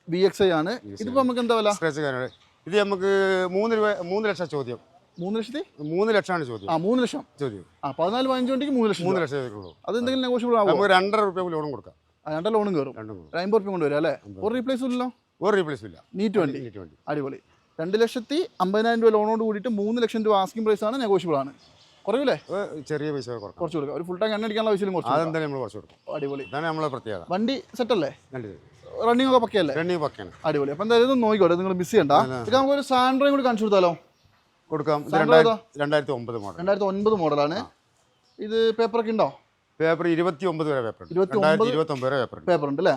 ബി എക്സ് ഐ ആണ്. ഇതിപ്പോ നമുക്ക് എന്താ വില? ഇത് നമുക്ക് മൂന്ന് രൂപ മൂന്ന് ലക്ഷം ചോദ്യം. മൂന്ന് ലക്ഷത്തി? മൂന്ന് ലക്ഷമാണ് ചോദ്യം. ആ മൂന്ന് ലക്ഷം. ചോദ്യം. ആ പതിനാല് പതിനഞ്ച് വണ്ടിക്ക് മൂന്ന് ലക്ഷം മൂന്ന് ലക്ഷം അത് എന്തെങ്കിലും നെഗോഷ്യബിൾ ആവും? നമുക്ക് രണ്ടര റുപ്യ ലോണും കൊടുക്കാം. ആ, രണ്ടാം ലോണും കയറും അമ്പത് റുപ്യ കൊണ്ടുവരും അല്ലേ? ഒരു റീപ്ലേസ് ഇല്ലല്ലോ? ഒരു റീപ്ലേസ് ഇല്ല. നീറ്റ് വണ്ടി. നീറ്റ് വണ്ടി. അടിപൊളി. രണ്ട് ലക്ഷത്തി അമ്പതിനായിരം രൂപ ലോണോട് കൂടിയിട്ട് മൂന്ന് ലക്ഷം രൂപ ആസ്കിംഗ് പ്രൈസ് ആണ് നെഗോഷ്യബിൾ ആണ്. കുറവില്ലേ ചെറിയ പൈസ കുറച്ച് കൊടുക്കാം. ഒരു ഫുൾ ടാങ്ക് എണ്ണ അടിക്കാനുള്ള പൈസയിലും കുറച്ച്. നമ്മൾ കുറച്ച് കൊടുക്കും. അടിപൊളി. ഇതാണ് നമ്മളെ പ്രത്യേകത. വണ്ടി സെറ്റല്ലേ അല്ലേ? റണ്ണിംഗ് ഒക്കെ പക്കയല്ലേ? റണ്ണിങ് പക്കയാണ്. അടിപൊളി. അപ്പം എന്തായാലും നോക്കിക്കോട്ടെ. നിങ്ങൾ മിസ് ചെയ്യണ്ട. ഇത് നമുക്കൊരു സാൻഡ്രോയും കൂടി കാണിച്ചു കൊടുത്താലോ? കൊടുക്കാം. രണ്ടായിരത്തി ഒമ്പത് മോഡൽ രണ്ടായിരത്തി ഒൻപത് മോഡലാണ് ഇത് പേപ്പറൊക്കെ ഉണ്ടോ? പേപ്പർ ഇരുപത്തി ഒമ്പത് വരെ പേപ്പർ ഇരുപത്തി ഒമ്പത് വരെ പേപ്പർ ഉണ്ട്. പേപ്പർ ഉണ്ട് അല്ലേ?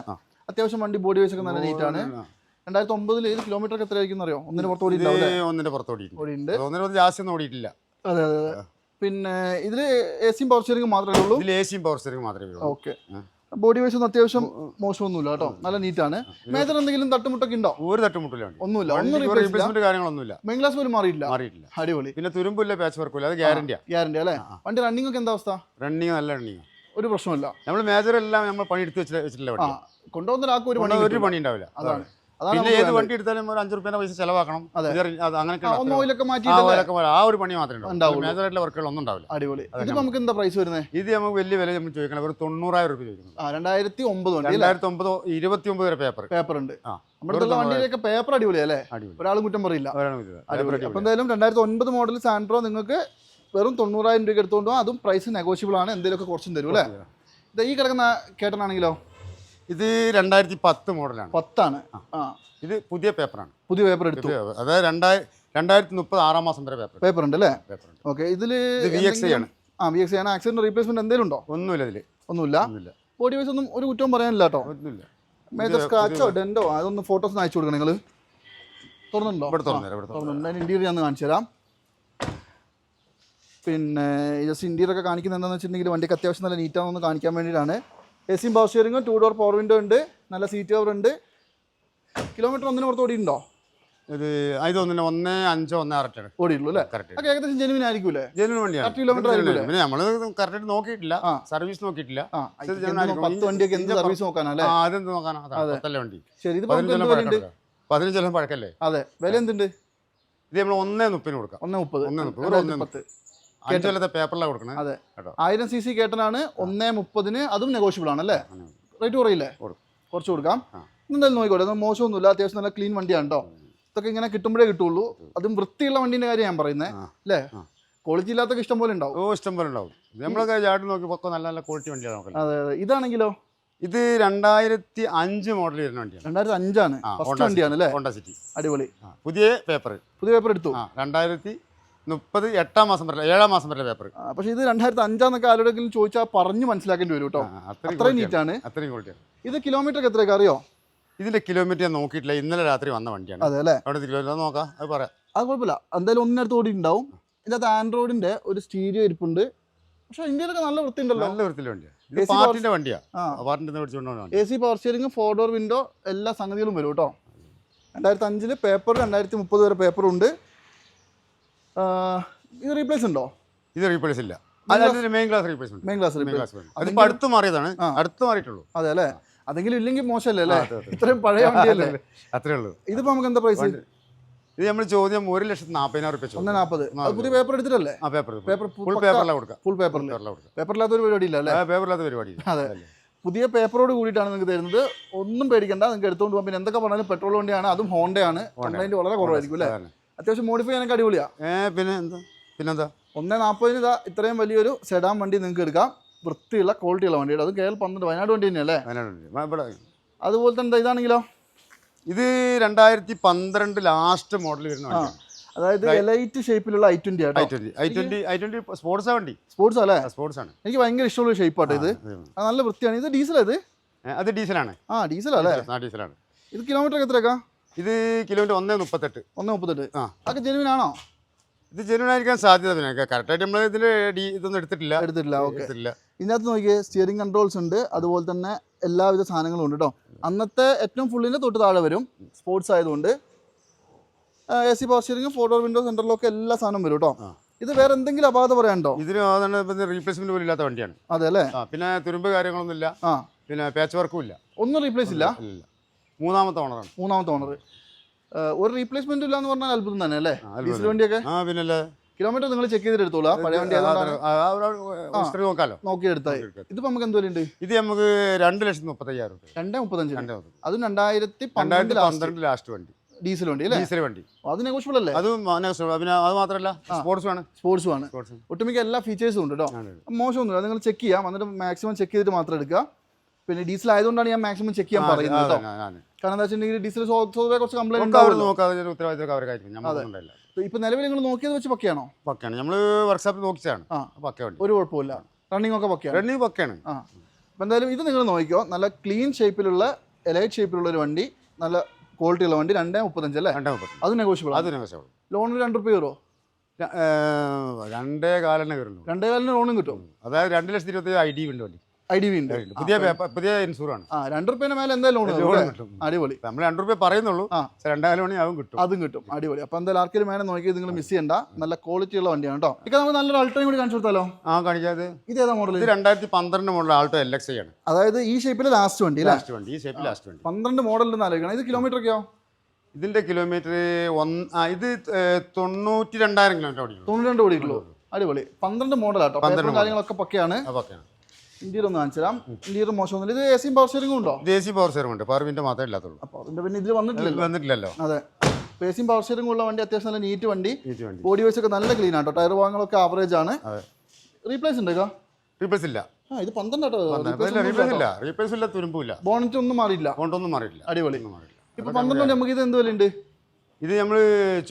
അത്യാവശ്യം വണ്ടി ബോഡി വൈസ് ഒക്കെ നല്ല നീറ്റാണ്. രണ്ടായിരത്തി ഒമ്പതിൽ ഏത് കിലോമീറ്റർ എത്ര ആയിരിക്കും അറിയോ ഒന്നിന് പുറത്ത് ഓടി ഇത് ഉണ്ടാവും ഒന്നിന്റെ പുറത്ത് ഓടിയിട്ടുണ്ട്. ഒന്നിനെ പുറത്ത് ജാസ്തി ഒന്നും ഓടിയിട്ടില്ല. അതെ അതെ അതെ. പിന്നെ ഇതിൽ എ സിയും പവർ സ്റ്റിയറിംഗ് മാത്രമേ ഉള്ളൂ? ഇതിൽ എ സിയും പവർ സ്റ്റിയറിംഗ് മാത്രമേ ഉള്ളൂ. ഓക്കെ. ബോഡി വൈസ് ഒന്നും അത്യാവശ്യം മോശമൊന്നുമില്ല കേട്ടോ. നല്ല നീറ്റാണ്. മേജർ എന്തെങ്കിലും തട്ടുമുട്ടൊക്കെ ഉണ്ടോ? ഒരു തട്ടുമുട്ടില്ല ഒന്നുമില്ല. റീപ്ലേസ്മെന്റ് കാര്യങ്ങളൊന്നുമില്ല. മെയിൻ ക്ലാസ് പോലും മാറിയില്ല മാറിയിട്ടില്ല. അടിപൊളി. പിന്നെ തുരുമ്പില്ല പാച്ച് വർക്കില്ല അത് ഗ്യാരണ്ടി ഗ്യാരണ്ടി അല്ലേ? വണ്ടി റണ്ണിംഗ് ഒക്കെ എന്താ അവസ്ഥ? റണ്ണിംഗ് നല്ല റണ്ണിംഗ് ഒരു പ്രശ്നമില്ല നമ്മൾ മേജർ എല്ലാം നമ്മൾ പണി എടുത്ത് വെച്ചിട്ടില്ല കൊണ്ടുവന്നൊരാൾക്ക് ഒരു പണി ഒരു പണി ഉണ്ടാവില്ല. അതാണ്. പിന്നെ ഏത് വണ്ടി എടുത്താലും ഒരു അഞ്ചു റുപ്യേന്റെ പൈസ ചെലവാക്കണം. അങ്ങനെയൊക്കെ ആ, ഒരു പണി മാത്രമേ മേജർ വർക്കുകൾ ഒന്നും ഉണ്ടാവില്ല. അടിപൊളി. നമുക്ക് എന്താ പ്രൈസ് വരുന്നത് ഇത് നമുക്ക് വലിയ വില നമ്മൾ ചോദിക്കണം ഒരു തൊണ്ണൂറായിരം രൂപ ചോദിക്കുന്നത് രണ്ടായിരത്തി ഒമ്പത് രണ്ടായിരത്തി ഒമ്പത് ഇരുപത്തി ഒമ്പത് വരെ പേപ്പർ പേപ്പർ ഉണ്ട്. നമ്മുടെ വണ്ടിയിലൊക്കെ പേപ്പർ അടിപൊളി അല്ലേ? ഒരാളും കുറ്റം പറയില്ല. അപ്പൊ എന്തായാലും രണ്ടായിരത്തി ഒൻപത് മോഡൽ സാൻഡ്രോ നിങ്ങൾക്ക് വെറും തൊണ്ണൂറായിരം രൂപ എടുത്തുകൊണ്ട് അതും പ്രൈസ് നെഗോഷ്യബിൾ ആണ്. എന്തെങ്കിലുമൊക്കെ കുറച്ചും തരും അല്ലേ? ഇത് ഈ കിടക്കുന്ന കേട്ടനാണെങ്കിലോ? ഇത് രണ്ടായിരത്തി പത്ത് മോഡലാണ്. പത്താണ്. ആ. ഇത് പുതിയ പേപ്പറാണ്. പുതിയ പേപ്പർ എടുത്തു. അതായത് രണ്ടായിരം രണ്ടായിരത്തി മുപ്പത് ആറാം മാസം വരെ പേപ്പർ. പേപ്പർ ഉണ്ട് അല്ലേ പേപ്പർ ഉണ്ട് ഓക്കെ ഇതിൽ ഇത് വി എക്സ് ആണ്. ആ വി എക്സ് ആണ്. ആക്സിഡന്റ് റീപ്ലേസ്മെന്റ് എന്തെങ്കിലും ഉണ്ടോ? ഒന്നുമില്ല ഇതിൽ ഒന്നുമില്ല. ബോഡി വൈസ് ഒന്നും ഒരു കുറ്റവും പറയാനില്ല കേട്ടോ. ഒന്നുമില്ല. മേജർ സ്ക്രാച്ചോ ഡെൻഡോ അതൊന്ന് ഫോട്ടോസ് അയച്ചു കൊടുക്കണം നിങ്ങൾ തുറന്നുണ്ടോ? തുറന്നുണ്ട് അതിന് ഇന്റീരിയർ ഞാൻ കാണിച്ചു തരാം. പിന്നെ ജസ്റ്റ് ഇന്റീരിയർ ഒക്കെ കാണിക്കുന്നത് എന്താണെന്ന് വെച്ചിട്ടുണ്ടെങ്കിൽ വണ്ടിക്ക് അത്യാവശ്യം നല്ല നീറ്റാണെന്ന് കാണിക്കാൻ വേണ്ടിയിട്ടാണ്. എ സിയും പവർ സ്റ്റിയറിങ്ങും ടു ഡോർ പവർ വിൻഡോ ഉണ്ട്. നല്ല സീറ്റ് കവർ ഉണ്ട്. കിലോമീറ്റർ ഒന്നിന് പുറത്ത് ഓടിയിട്ടുണ്ടോ? ഇത് അത് ഒന്നിന് ഒന്ന് അഞ്ചോ ഒന്ന് ആറട്ടാണ് ഓടിയുള്ളൂ അല്ലേ? കറക്റ്റ് ഏകദേശം ജെനുവിൻ ആയിരിക്കൂലേ ജെനുവിൻ വണ്ടിയാണ്. കിലോമീറ്റർ ആയിരിക്കൂലേ? പിന്നെ നമ്മൾ കറക്റ്റ് നോക്കിയിട്ടില്ല. സർവീസ് നോക്കിയിട്ടില്ല. പത്ത് വണ്ടിയൊക്കെ എന്ത് സർവീസ് നോക്കാനല്ലേ അതെന്ത് നോക്കാനാ? പത്തല്ലേ വണ്ടി? ശരി ഇത് എന്ത് പതിനഞ്ചെല്ലാം പഴക്കല്ലേ? അതെ. വില എന്തുണ്ട്? ഇത് നമ്മൾ ഒന്നേ മുപ്പതിന് കൊടുക്കാം. ഒന്നേ മുപ്പത്. ഒന്നേ മുപ്പത്. ഒന്നേ പത്ത്. പേപ്പറിലാണ് കൊടുക്കണത് അതെ. ആയിരം സി സി കേട്ടനാണ് ഒന്നേ മുപ്പതിന് അതും നെഗോഷ്യബിൾ ആണ് അല്ലേ. റേറ്റ് കുറയില്ലേ. കുറച്ച് കൊടുക്കാം. എന്തായാലും നോക്കിക്കോട്ടെ അത് മോശമൊന്നുമില്ല. അത്യാവശ്യം നല്ല ക്ലീൻ വണ്ടിയാണ് കേട്ടോ ഇതൊക്കെ ഇങ്ങനെ കിട്ടുമ്പോഴേ കിട്ടുള്ളൂ. അതും വൃത്തിയുള്ള വണ്ടീന്റെ കാര്യം ഞാൻ പറയുന്നത്. അല്ലേ. ക്വാളിറ്റി ഇല്ലാത്തൊക്കെ ഇഷ്ടം പോലെ ഉണ്ടാവും. ഓ ഇഷ്ടം പോലെ ഉണ്ടാവും. നമ്മളൊക്കെ ചാട്ട് നോക്കി പൊക്കെ നല്ല നല്ല ക്വാളിറ്റി വണ്ടിയാണ് നോക്കുന്നത് അതെ അതെ. ഇതാണെങ്കിലോ? ഇത് രണ്ടായിരത്തി അഞ്ച് മോഡൽ വരുന്ന വണ്ടിയാണ്. രണ്ടായിരത്തി അഞ്ചാണ് ഫസ്റ്റ് വണ്ടിയാണ് അല്ലേ? ഹോണ്ട സിറ്റി അടിപൊളി. പുതിയ പേപ്പർ പുതിയ പേപ്പർ എടുത്തു. രണ്ടായിരത്തി മുപ്പത് എട്ടാം മാസം വരെ ഏഴാം മാസം വരെ പേപ്പർ പക്ഷേ ഇത് രണ്ടായിരത്തി അഞ്ചാന്നൊക്കെ ആരോടെങ്കിലും ചോദിച്ചാൽ പറഞ്ഞ് മനസ്സിലാക്കേണ്ടി വരും കേട്ടോ. അത്രയും നീറ്റാണ് അത്രയും ക്വാളിറ്റിയാണ് ഇത് കിലോമീറ്റർ എത്രയൊക്കെ അറിയോ? ഇതിന്റെ കിലോമീറ്റർ ഞാൻ നോക്കിയിട്ടില്ല. ഇന്നലെ രാത്രി വന്ന വണ്ടിയാണ്. അതെ അല്ലേ? അവിടെ കിലോമീറ്റർ നോക്കാം. അത് പറയാം. അത് കുഴപ്പമില്ല. എന്തായാലും ഒന്നിനടുത്ത് ഓടിയിട്ടുണ്ടാവും. ഇതിനകത്ത് ആൻഡ്രോയിഡിന്റെ ഒരു സ്റ്റീരിയോ ഇരിപ്പുണ്ട്. പക്ഷേ ഇന്ത്യയിലൊക്കെ നല്ല വൃത്തി ഉണ്ടല്ലോ നല്ല വൃത്തിയുള്ള വണ്ടിയാണ് പാർട്ടിന്റെ വണ്ടിയാ. ആ. പാർട്ടിന്റെ മേടിച്ചുകൊണ്ട് വണ്ടി. A C power steering four door window എല്ലാ സംഗതികളും വരും കേട്ടോ. രണ്ടായിരത്തി അഞ്ചിൽ പേപ്പർ രണ്ടായിരത്തി മുപ്പത് വരെ പേപ്പറുണ്ട് ഇത് റീപ്ലേസ് ഉണ്ടോ? ഇത് റീപ്ലേസ് ഇല്ല. Main glass replacement main glass replace അതിപ്പോ അടുത്ത് മാറിയതാണ്. അടുത്ത് മാറിയിട്ടുള്ളൂ. അതെ അല്ലേ? അതെങ്കിലും ഇല്ലെങ്കിൽ മോശമല്ലേ അല്ലേ. ഇത്രയും പഴയ വണ്ടിയല്ലേ? അത്രേ ഉള്ളൂ. ഇതിപ്പോ നമുക്ക് എന്താ പ്രൈസ് ഇത് നമ്മൾ ചോദ്യം ഒരു ലക്ഷത്തി നാപ്പതിനായിരം റുപ്യ ഒന്ന് അത് പുതിയ പേപ്പർ എടുത്തിട്ടല്ലേ? ആ പേപ്പർ പേപ്പർ ഫുൾ പേപ്പറിലാണ് കൊടുക്കാം. ഫുൾ പേപ്പറിൽ പേപ്പറില്ലാത്ത ഒരു പരിപാടി ഇല്ല അല്ലേ പേപ്പറില്ലാത്ത പരിപാടി <laughs> അതെ. പുതിയ പേപ്പറോട് കൂടിയിട്ടാണ് നിങ്ങൾക്ക് തരുന്നത്. ഒന്നും പേടിക്കണ്ട. നിങ്ങൾക്ക് എടുത്തുകൊണ്ട് പോകാം പിന്നെ എന്തൊക്കെ പറഞ്ഞാലും പെട്രോൾ വണ്ടിയാണ് അതും ഹോണ്ടയാണ് കംപ്ലൈന്റ് വളരെ കുറവായിരിക്കും അല്ലേ? അത്യാവശ്യം മോഡിഫൈ ചെയ്യാനൊക്കെ അടിപൊളിയാണ് ഏ പിന്നെ എന്താ? പിന്നെന്താ? ഒന്നേ നാൽപ്പതിന് ഇതാ ഇത്രയും വലിയൊരു സെഡാൻ വണ്ടി നിങ്ങൾക്ക് എടുക്കാം. വൃത്തിയുള്ള ക്വാളിറ്റിയുള്ള വണ്ടിയുടെ അത് കേരള എൽ പന്ത്രണ്ട് വയനാട് വണ്ടി തന്നെയല്ലേ വയനാട് വണ്ടി. ഇവിടെ. അതുപോലെ തന്നെ എന്താ ഇതാണെങ്കിലോ? ഇത് രണ്ടായിരത്തി പന്ത്രണ്ട് ലാസ്റ്റ് മോഡൽ വരുന്ന അതായത് എലൈറ്റ് ഷേപ്പിലുള്ള I twenty I auto. Twenty I twenty I twenty sports വണ്ടി? സ്പോർട്സ് അല്ലേ? സ്പോർട്സ് ആണ്. എനിക്ക് ഭയങ്കര ഇഷ്ടമുള്ള ഷേപ്പാട്ടോ ഇത്. ഇത് നല്ല വൃത്തിയാണ്. ഇത് ഡീസൽ അത് അത് ഡീസലാണ്. ആ ഡീസൽ അല്ലേ? ഡീസലാണ്. ഇത് കിലോമീറ്റർ എത്രയൊക്കെ ഇത് കിലോമീറ്റർ ഒന്നേ മുപ്പത്തെട്ട്. ഒന്ന് മുപ്പത്തെട്ട്. ആ. അതൊക്കെ ജെനുവിൻ ആണോ? ഇത് ജെനുവിനായിരിക്കാൻ സാധ്യത പിന്നെ. കറക്റ്റായിട്ട് നമ്മൾ ഇതിന്റെ ഡി ഇതൊന്നും എടുത്തിട്ടില്ല. എടുത്തിട്ടില്ല ഓക്കെ എടുത്തിട്ടില്ല. ഇതിനകത്ത് നോക്കിയേ സ്റ്റിയറിംഗ് കൺട്രോൾസ് ഉണ്ട്. അതുപോലെ തന്നെ എല്ലാവിധ സാധനങ്ങളും ഉണ്ട് കേട്ടോ അന്നത്തെ ഏറ്റവും ഫുള്ളിന്റെ തൊട്ട് താഴെ വരും. സ്പോർട്സ് ആയതുകൊണ്ട്. A C power steering four door window സെന്ററിലൊക്കെ എല്ലാ സാധനവും വരും കേട്ടോ ഇത് വേറെ എന്തെങ്കിലും അപാകത പറയാനുണ്ടോ? ഇതിന് റീപ്ലേസ്മെന്റ് പോലും ഇല്ലാത്ത വണ്ടിയാണ്. അതെ അല്ലേ? പിന്നെ തുരുമ്പ് കാര്യങ്ങളൊന്നും ഇല്ല പിന്നെ പാച്ച് വർക്കും ഇല്ല. ഒന്നും റീപ്ലേസ് ഇല്ല. മൂന്നാമത്തെ ഓണറാണ് മൂന്നാമത്തെ ഓണർ ഒരു റീപ്ലേസ്മെന്റ് ഇല്ല എന്ന് പറഞ്ഞാൽ അത്ഭുതം തന്നെ അല്ലേ. ഡീസൽ വണ്ടിയൊക്കെ ആ പിന്നല്ലേ? കിലോമീറ്റർ നിങ്ങൾ ചെക്ക് ചെയ്തിട്ട് എടുത്തോളൂ പഴയ വണ്ടി ഹിസ്റ്ററി നോക്കാലോ. നോക്കി എടുത്താൽ ഇതിപ്പോ നമുക്ക് എന്തോരം ഉണ്ട്? ഇത് നമുക്ക് രണ്ട് ലക്ഷത്തി മുപ്പത്തയ്യായിരം രൂപ രണ്ടേ മുപ്പത്തഞ്ച്. അതും രണ്ടായിരത്തി പന്ത്രണ്ട് പന്ത്രണ്ട് ലാസ്റ്റ് വണ്ടി. ഡീസൽ വണ്ടി അല്ലേ? ഡീസൽ വണ്ടി. അത് നെഗോഷ്യബിൾ അല്ലേ? അത് പിന്നെ അത് മാത്രമല്ല സ്പോർട്സ് ആണ്. സ്പോർട്സ് ആണ്. ഒട്ടുമിക്ക എല്ലാ ഫീച്ചേഴ്സും ഉണ്ട് കേട്ടോ മോശമൊന്നുമില്ല. നിങ്ങൾ ചെക്ക് ചെയ്യാം. എന്നിട്ട് മാക്സിമം ചെക്ക് ചെയ്തിട്ട് മാത്രം എടുക്കുക. പിന്നെ ഡീസൽ ആയതുകൊണ്ടാണ് ഞാൻ മാക്സിമം ചെക്ക് ചെയ്യാൻ പറയുന്നത് കേട്ടോ കാരണം എന്താ വെച്ചിട്ടുണ്ടെങ്കിൽ ഡീസൽ സ്വതവേ കുറച്ച് കംപ്ലൈന്റ് നോക്കാതെ ഉത്തരവാദിത്തം ഇപ്പൊ നിലവിൽ നിങ്ങൾ നോക്കിയത് വെച്ച് പക്കയാണോ? പക്കയാണ്. നമ്മൾ വർക്ക്ഷോപ്പിൽ നോക്കിച്ചാണ് ഒരു കുഴപ്പമില്ല റണ്ണിങ് ഒക്കെ പക്കയാണ്. റണ്ണിങ് പക്കയാണ്. ആ. അപ്പം എന്തായാലും ഇത് നിങ്ങൾ നോക്കിയോ നല്ല ക്ലീൻ ഷേപ്പിലുള്ള എലൈറ്റ് ഷേപ്പിലുള്ള ഒരു വണ്ടി. നല്ല ക്വാളിറ്റി ഉള്ള വണ്ടി. രണ്ടേ മുപ്പത്തഞ്ച് അല്ലേ? രണ്ടേ മുപ്പത്തഞ്ച്. അത് നെഗോഷ്യബിൾ അത് നെഗോഷ്യബിൾ ലോണിന് രണ്ട് റുപ്യ കയറോ രണ്ടേ കാലന്നെ കയറുള്ളൂ. രണ്ടേ കാലിന് ലോണും കിട്ടും. അതായത് രണ്ട് ലക്ഷത്തി ഇരുപത്തി ഐ ഡി ഉണ്ട് വണ്ടി. ഐ ഡി വി ഉണ്ട്. പുതിയ പുതിയ ഇൻഷൂർ ആണ് ആ രണ്ട് റുപ്യേന്റെ മേലെ എന്തായാലും ലോൺ കിട്ടും. അടിപൊളി. നമ്മൾ രണ്ട് രൂപ പറയുന്നുള്ളൂ. രണ്ടായിരം മണി ആവും കിട്ടും. അതും കിട്ടും. അടിപൊളി. അപ്പൊ എന്തായാലും ആർക്കെങ്കിലും വേണം നോക്കി നിങ്ങൾ മിസ് ചെയ്യണ്ട. നല്ല ക്വാളിറ്റി ഉള്ള വണ്ടിയാണ് കേട്ടോ. ഇപ്പൊ നമുക്ക് നല്ലൊരു അൾട്രയും കൂടി കാണിച്ചു കൊടുത്താലോ? ആ കാണിക്കാതെ ഇത് ഏതാ മോഡൽ ഇത് രണ്ടായിരത്തി പന്ത്രണ്ട് മോഡൽ ആൾട്ടോ എൽ എക്സ് ആണ്. അതായത് ഈ ഷേപ്പിൽ ലാസ്റ്റ് വണ്ടി ലാസ്റ്റ് വണ്ടി. ഈ ഷേപ്പിൽ ലാസ്റ്റ് വണ്ടി. പന്ത്രണ്ട് മോഡലിൽ ആലോചിക്കണം ഇത് കിലോമീറ്റർ ഒക്കെയോ? ഇതിന്റെ കിലോമീറ്റർ ഒന്ന് ഇത് തൊണ്ണൂറ്റി രണ്ടായിരം കിലോമീറ്റർ ഓടിക്കുള്ളൂ തൊണ്ണൂറ്റി രണ്ട് ഓടിയിട്ടുള്ളൂ. അടിപൊളി. പന്ത്രണ്ട് മോഡലാട്ടോ കാര്യങ്ങളൊക്കെ പക്കയാണ്. അതൊക്കെയാണ് ഇന്ത്യയിൽ ഒന്ന് കാണിച്ചു തരാം ഇന്ത്യയിൽ മോശമൊന്നുമില്ല. ഇത് എ സിയും പവർ ഷെയറിംഗും ഉണ്ടോ? ദേശീയ പവർ സെയറും ഉണ്ട്. പവർ വിൻഡോ മാത്രമേ ഇല്ലാത്തുള്ളൂ. അപ്പോൾ അതിന്റെ പിന്നെ ഇതിൽ വന്നിട്ടില്ലല്ലോ. വന്നിട്ടില്ലല്ലോ. അതെ. എ സിയും പവർ ഷെയറിംഗും ഉള്ള വണ്ടി അത്യാവശ്യം നല്ല നീറ്റ് വണ്ടി. ബോഡി വൈസ് ഒക്കെ നല്ല ക്ലീൻ ആട്ടോ. ടയർ ഭാഗങ്ങളൊക്കെ ആവറേജ് ആണ്. റീപ്ലേസ് ഉണ്ടോ റീപ്ലേസ് ഇല്ല. ആ ഇത് പന്ത്രണ്ട് റീപ്ലേസ് ഇല്ല റീപ്ലേസ് ഇല്ല. തുരുമ്പില്ല ബോണറ്റ് ഒന്നും മാറിയില്ല. അടിപൊളി. ഒന്നും മാറിയില്ല ഇപ്പൊ പന്ത്രണ്ട് നമുക്ക് ഇത് എന്ത് വിലയുണ്ട്? ഇത് നമ്മൾ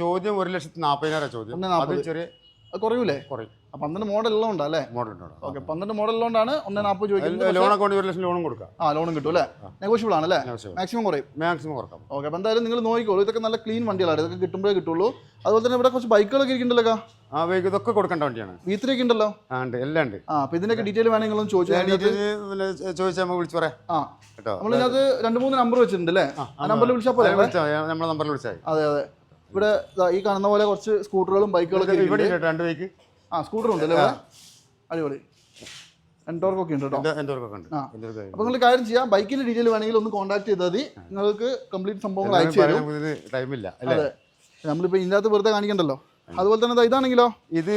ചോദ്യം ഒരു ലക്ഷത്തി നാൽപ്പതിനായിരം ചോദ്യം. അത്. ചെറിയ കുറയൂലേ? കുറയും. പന്ത്രണ്ട് മോഡൽ ഉള്ളതുകൊണ്ടാ അല്ലേ? മോഡൽ ഓക്കെ പന്ത്രണ്ട് മോഡൽ ഉള്ളതുകൊണ്ടാണ് ഒന്നേ നാൽപ്പത് ചോദിക്കുന്നത് ലോൺ അക്കൗണ്ട് ഒരു ലക്ഷം ലോണും കൊടുക്കാം. ആ ലോണും കിട്ടും അല്ലേ? നെഗോഷ്യബിൾ ആണ് അല്ലേ മാക്സിമം കുറയും. മാക്സിമം കുറക്കാം. ഓക്കെ അപ്പോൾ എന്തായാലും നിങ്ങൾ നോക്കിക്കോളൂ. ഇതൊക്കെ നല്ല ക്ലീൻ വണ്ടികളാണ്. ഇതൊക്കെ കിട്ടുമ്പോഴേ കിട്ടുള്ളൂ. അതുപോലെ തന്നെ ഇവിടെ കുറച്ച് ബൈക്കുകളൊക്കെ ഇരിക്കുന്നുണ്ടല്ലോ ആ ഇതൊക്കെ കൊടുക്കേണ്ട വണ്ടിയാണ്. വി ത്രീ ഒക്കെ ഉണ്ടല്ലോ? ആ ഉണ്ട്. എല്ലാം ഉണ്ട്. ആ അപ്പോൾ ഇതിന്റെയൊക്കെ ഡീറ്റെയിൽ വേണമെങ്കിൽ നിങ്ങളൊന്ന് ചോദിച്ചാൽ ചോദിച്ചാൽ നമുക്ക് വിളിച്ചു പറയാം. ആ. കേട്ടോ? നമ്മളിതിനകത്ത് രണ്ട് മൂന്ന് നമ്പർ വെച്ചിട്ടുണ്ട് അല്ലേ? ആ നമ്പറിൽ വിളിച്ചാൽ പോലെ നമ്മുടെ നമ്പറിൽ വിളിച്ചാൽ അതെ അതെ. ഇവിടെ ഈ കാണുന്ന പോലെ കുറച്ച് സ്കൂട്ടറുകളും ബൈക്കുകളൊക്കെ ഇവിടെ. രണ്ട് ബൈക്ക്. ആ സ്കൂട്ടർ ഉണ്ട് അല്ലേ അടിപൊളി. എൻടോർക്കൊക്കെ ഉണ്ട് കേട്ടോ. ഒക്കെ ഉണ്ട്. അപ്പോൾ നിങ്ങൾ കാര്യം ചെയ്യാം. ബൈക്കിന്റെ ഡീറ്റെയിൽ വേണമെങ്കിൽ ഒന്ന് കോൺടാക്ട് ചെയ്താൽ മതി. നിങ്ങൾക്ക് കംപ്ലീറ്റ് സംഭവങ്ങൾ അയച്ചു തരും. ടൈമില്ല അതെ. നമ്മളിപ്പോൾ ഇതിനകത്ത് വെറുതെ കാണിക്കണ്ടല്ലോ. അതുപോലെ തന്നെ ഇതാണെങ്കിലോ? ഇത്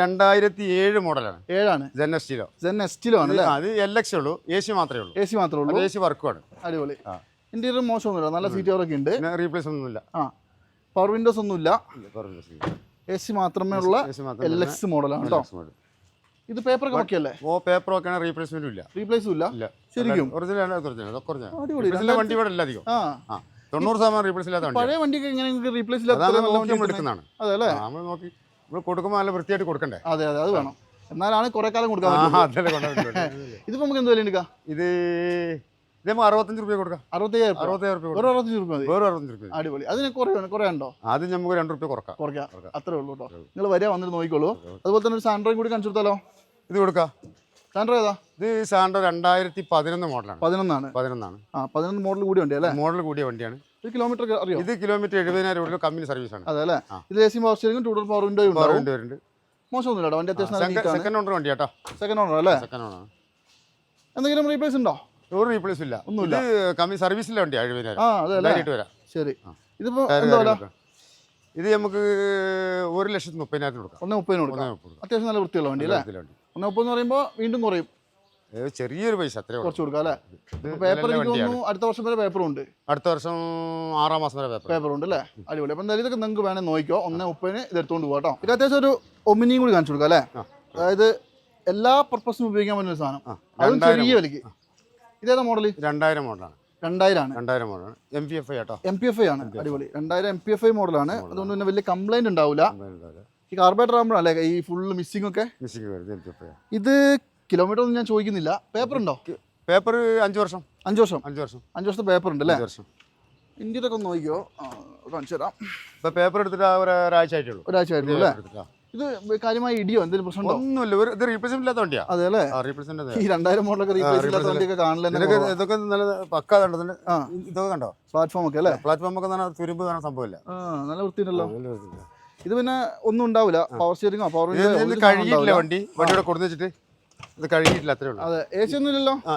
രണ്ടായിരത്തി ഏഴ് മോഡലാണ്. ഏഴാണ്. ജെൻ എസ്റ്റിലോ ജെൻ എസ്റ്റിലോ ആണ് അത് എൽ എക്സ് ഉള്ളൂ. എ സി മാത്രമേ ഉള്ളൂ. എ സി മാത്രമേ ഉള്ളൂ. എ സി വർക്കുമാണ് അടിപൊളി. ഇന്റീരിയർ മോശമൊന്നുമില്ല. നല്ല സീറ്റ് ഒക്കെ ഉണ്ട്. റീപ്ലേസ് ഒന്നുമില്ല. ആ. പവർ വിൻഡോസ് ഒന്നുമില്ല. എ സി മാത്രമേ ഉള്ള എൽ എക്സ് മോഡലാണ് കേട്ടോ ഇത് പേപ്പറൊക്കെ അല്ലേ ഓ പേപ്പർ ഒക്കെ റീപ്ലേസ്മെന്റ് ഇല്ല. റീപ്ലേസും ഇല്ല. ശരിക്കും. ഒറിജിനൽ അടിപൊളി. വണ്ടി ഇവിടെ ഇല്ല അധികം. ആ. തൊണ്ണൂറ് ശതമാനം റീപ്ലേസ് ഇല്ലാത്ത പഴയ വണ്ടിക്ക് എങ്ങനെ റീപ്ലേസ് എടുക്കുന്നതാണ്. അതെ അല്ലേ? നമ്മൾ നോക്കി. നമ്മൾ കൊടുക്കുമ്പോൾ നല്ല വൃത്തിയായിട്ട് കൊടുക്കണ്ടേ? അതെ അതെ അത് വേണം. എന്നാലാണ് കുറെ കാലം കൊടുക്കാൻ <laughs> ഇതിപ്പോ നമുക്ക് എന്ത് വില എടുക്കാം ഇത് ഇത് നമുക്ക് അറുപത്തഞ്ച് റുപ്യ കൊടുക്കാം. അറുപത്തയ്യായിരം രൂപ. അറുപത്തയ്യായിരം റുപ്യ ഒരു അറുപത്തഞ്ച് രൂപ മതി. വേറെ അറുപത്തഞ്ച് റുപ്യ. അടിപൊളി. അതിന് കുറയാണ് കുറേ അത് ആദ്യം നമുക്ക് രണ്ട് റുപ്യ കുറക്കാം. കുറയ്ക്കാം. അത്രേ ഉള്ളൂ കേട്ടോ. നിങ്ങൾ വരിക വന്നിട്ട് നോക്കിക്കോളൂ. അതുപോലെ തന്നെ ഒരു സാൻഡ്രോയും കൂടി കാണിച്ചു കൊടുത്താലോ? ഇത് കൊടുക്കാം. സാൻഡ്രോ ഏതാ? ഇത് സാൻഡ്രോ രണ്ടായിരത്തി പതിനൊന്ന് മോഡലാണ്. പതിനൊന്നാണ്. പതിനൊന്നാണ്. ആ പതിനൊന്ന് മോഡൽ കൂടി വണ്ടി അല്ലേ മോഡൽ കൂടിയ വണ്ടിയാണ്. ഒരു കിലോമീറ്റർ അറിയോ? ഇത് കിലോമീറ്റർ എഴുപതിനായിരം രൂപ കമ്പനി സർവീസാണ് അതെ അല്ലേ? ഇത് എ സി പവർ സ്റ്റിയറിംഗും പവർ വിൻഡോയും പവർ വിൻഡോ വരുന്നുണ്ട് മോശമൊന്നുമില്ല വണ്ടി അത്യാവശ്യം സെക്കൻഡ് ഓണർ വണ്ടി കേട്ടോ സെക്കൻഡ് ഓണർ അല്ലേ? സെക്കൻഡ് ഓണർ എന്തെങ്കിലും റീപ്ലേസ് ഉണ്ടോ? ഒരു റീപ്ലേസ് ഇല്ല. ഒന്നുമില്ല. കമ്മി സർവീസിലെ വണ്ടി ആ അതെ വരാം. ശരി. ഇതിപ്പോ എന്താ വില ഇത് നമുക്ക് ഒരു ലക്ഷത്തി മുപ്പതിനായിരത്തിന് കൊടുക്കാം. ഒന്നേ മുപ്പതിന് കൊടുക്കാം. അത്യാവശ്യം നല്ല വൃത്തിയുള്ള വണ്ടി. അല്ലേ ഒന്നേ മുപ്പത് എന്ന് പറയുമ്പോൾ വീണ്ടും കുറയും. ചെറിയൊരു പൈസ അത്രേ കുറച്ച് കൊടുക്കാം അല്ലേ? പേപ്പർ അടുത്ത വർഷം വരെ പേപ്പറും ഉണ്ട്. അടുത്ത വർഷം ആറാം മാസം വരെ പേപ്പർ ഉണ്ട്. അല്ലേ? അടിപൊളി. അപ്പം എന്തായാലും ഇതൊക്കെ നിങ്ങൾക്ക് വേണേൽ നോക്കിക്കോ. ഒന്നേ മുപ്പതിന് ഇത് എടുത്തുകൊണ്ട് പോകാം കേട്ടോ ഇത് അത്യാവശ്യം ഒരു ഒമിനിയും കൂടി കാണിച്ചു കൊടുക്കാം അല്ലേ? അതായത് എല്ലാ പർപ്പസിനും ഉപയോഗിക്കാൻ പറ്റുന്ന സാധനം. അതും ചെറിയ വിലക്ക് ഇതേതാ മോഡൽ രണ്ടായിരം മോഡലാണ് രണ്ടായിരം ആണ്. രണ്ടായിരം മോഡലാണ് M P F I auto? M P F I ആണ്. അടിപൊളി. രണ്ടായിരം എം പി എഫ് ഐ മോഡലാണ് അതുകൊണ്ട് പിന്നെ വലിയ കംപ്ലൈന്റ് ഉണ്ടാവില്ല ഈ കാർബേറ്റർ ആകുമ്പോഴല്ലേ ഈ ഫുള്ള് മിസ്സിംഗ് ഒക്കെ? വരുന്നത് എം പി എഫ് ഐ ഇത് കിലോമീറ്റർ ഒന്നും ഞാൻ ചോദിക്കുന്നില്ല. പേപ്പർ ഉണ്ടോ? പേപ്പർ അഞ്ച് വർഷം. അഞ്ച് വർഷം? അഞ്ച് വർഷം. അഞ്ച് വർഷത്തെ പേപ്പർ ഉണ്ട് അല്ലേ? വർഷം. ഇന്ത്യയിലൊക്കെ ഒന്ന് നോക്കിയോ കാണിച്ചു തരാം. ഇപ്പൊ പേപ്പർ എടുത്തിട്ട് ഒരാഴ്ച ആയിട്ടുള്ളൂ. ഒരാഴ്ച ആയിട്ടുള്ളൂ അല്ലേ. ഇത് കാര്യമായ ഇടിയോ എന്തെങ്കിലും പ്രശ്നം ഒന്നുമില്ല ഒരു ഇത് റീപ്ലേസ്മെന്റ് ഇല്ലാത്ത വണ്ടിയാ അതെ അല്ലേ റീപ്ലേസ്മെന്റ് ഈ രണ്ടായിരം മോഡലൊക്കെ റീപ്ലേസ് ഇല്ലാത്ത വണ്ടിയൊക്കെ കാണില്ല ഇതൊക്കെ ഇതൊക്കെ നല്ല പക്കാ കണ്ടോ. ഇതൊക്കെ കണ്ടോ പ്ലാറ്റ്ഫോം ഒക്കെ അല്ലേ പ്ലാറ്റ്ഫോം ഒക്കെ തന്നെ തുരുമ്പ് കാണാൻ സംഭവമില്ല നല്ല വൃത്തിയുണ്ടല്ലോ നല്ല. ഇത് പിന്നെ ഒന്നും ഉണ്ടാവില്ല പവർ സ്റ്റിയറിംഗോ പവർ കഴിഞ്ഞിട്ടില്ല കഴുകിയിട്ടില്ല വണ്ടി വണ്ടി ഇവിടെ കൊടുത്തു വെച്ചിട്ട് ഇത് കഴുകിയിട്ടില്ല അത്രേ ഉള്ളൂ അതെ എ സി ഒന്നും ഇല്ലല്ലോ ആ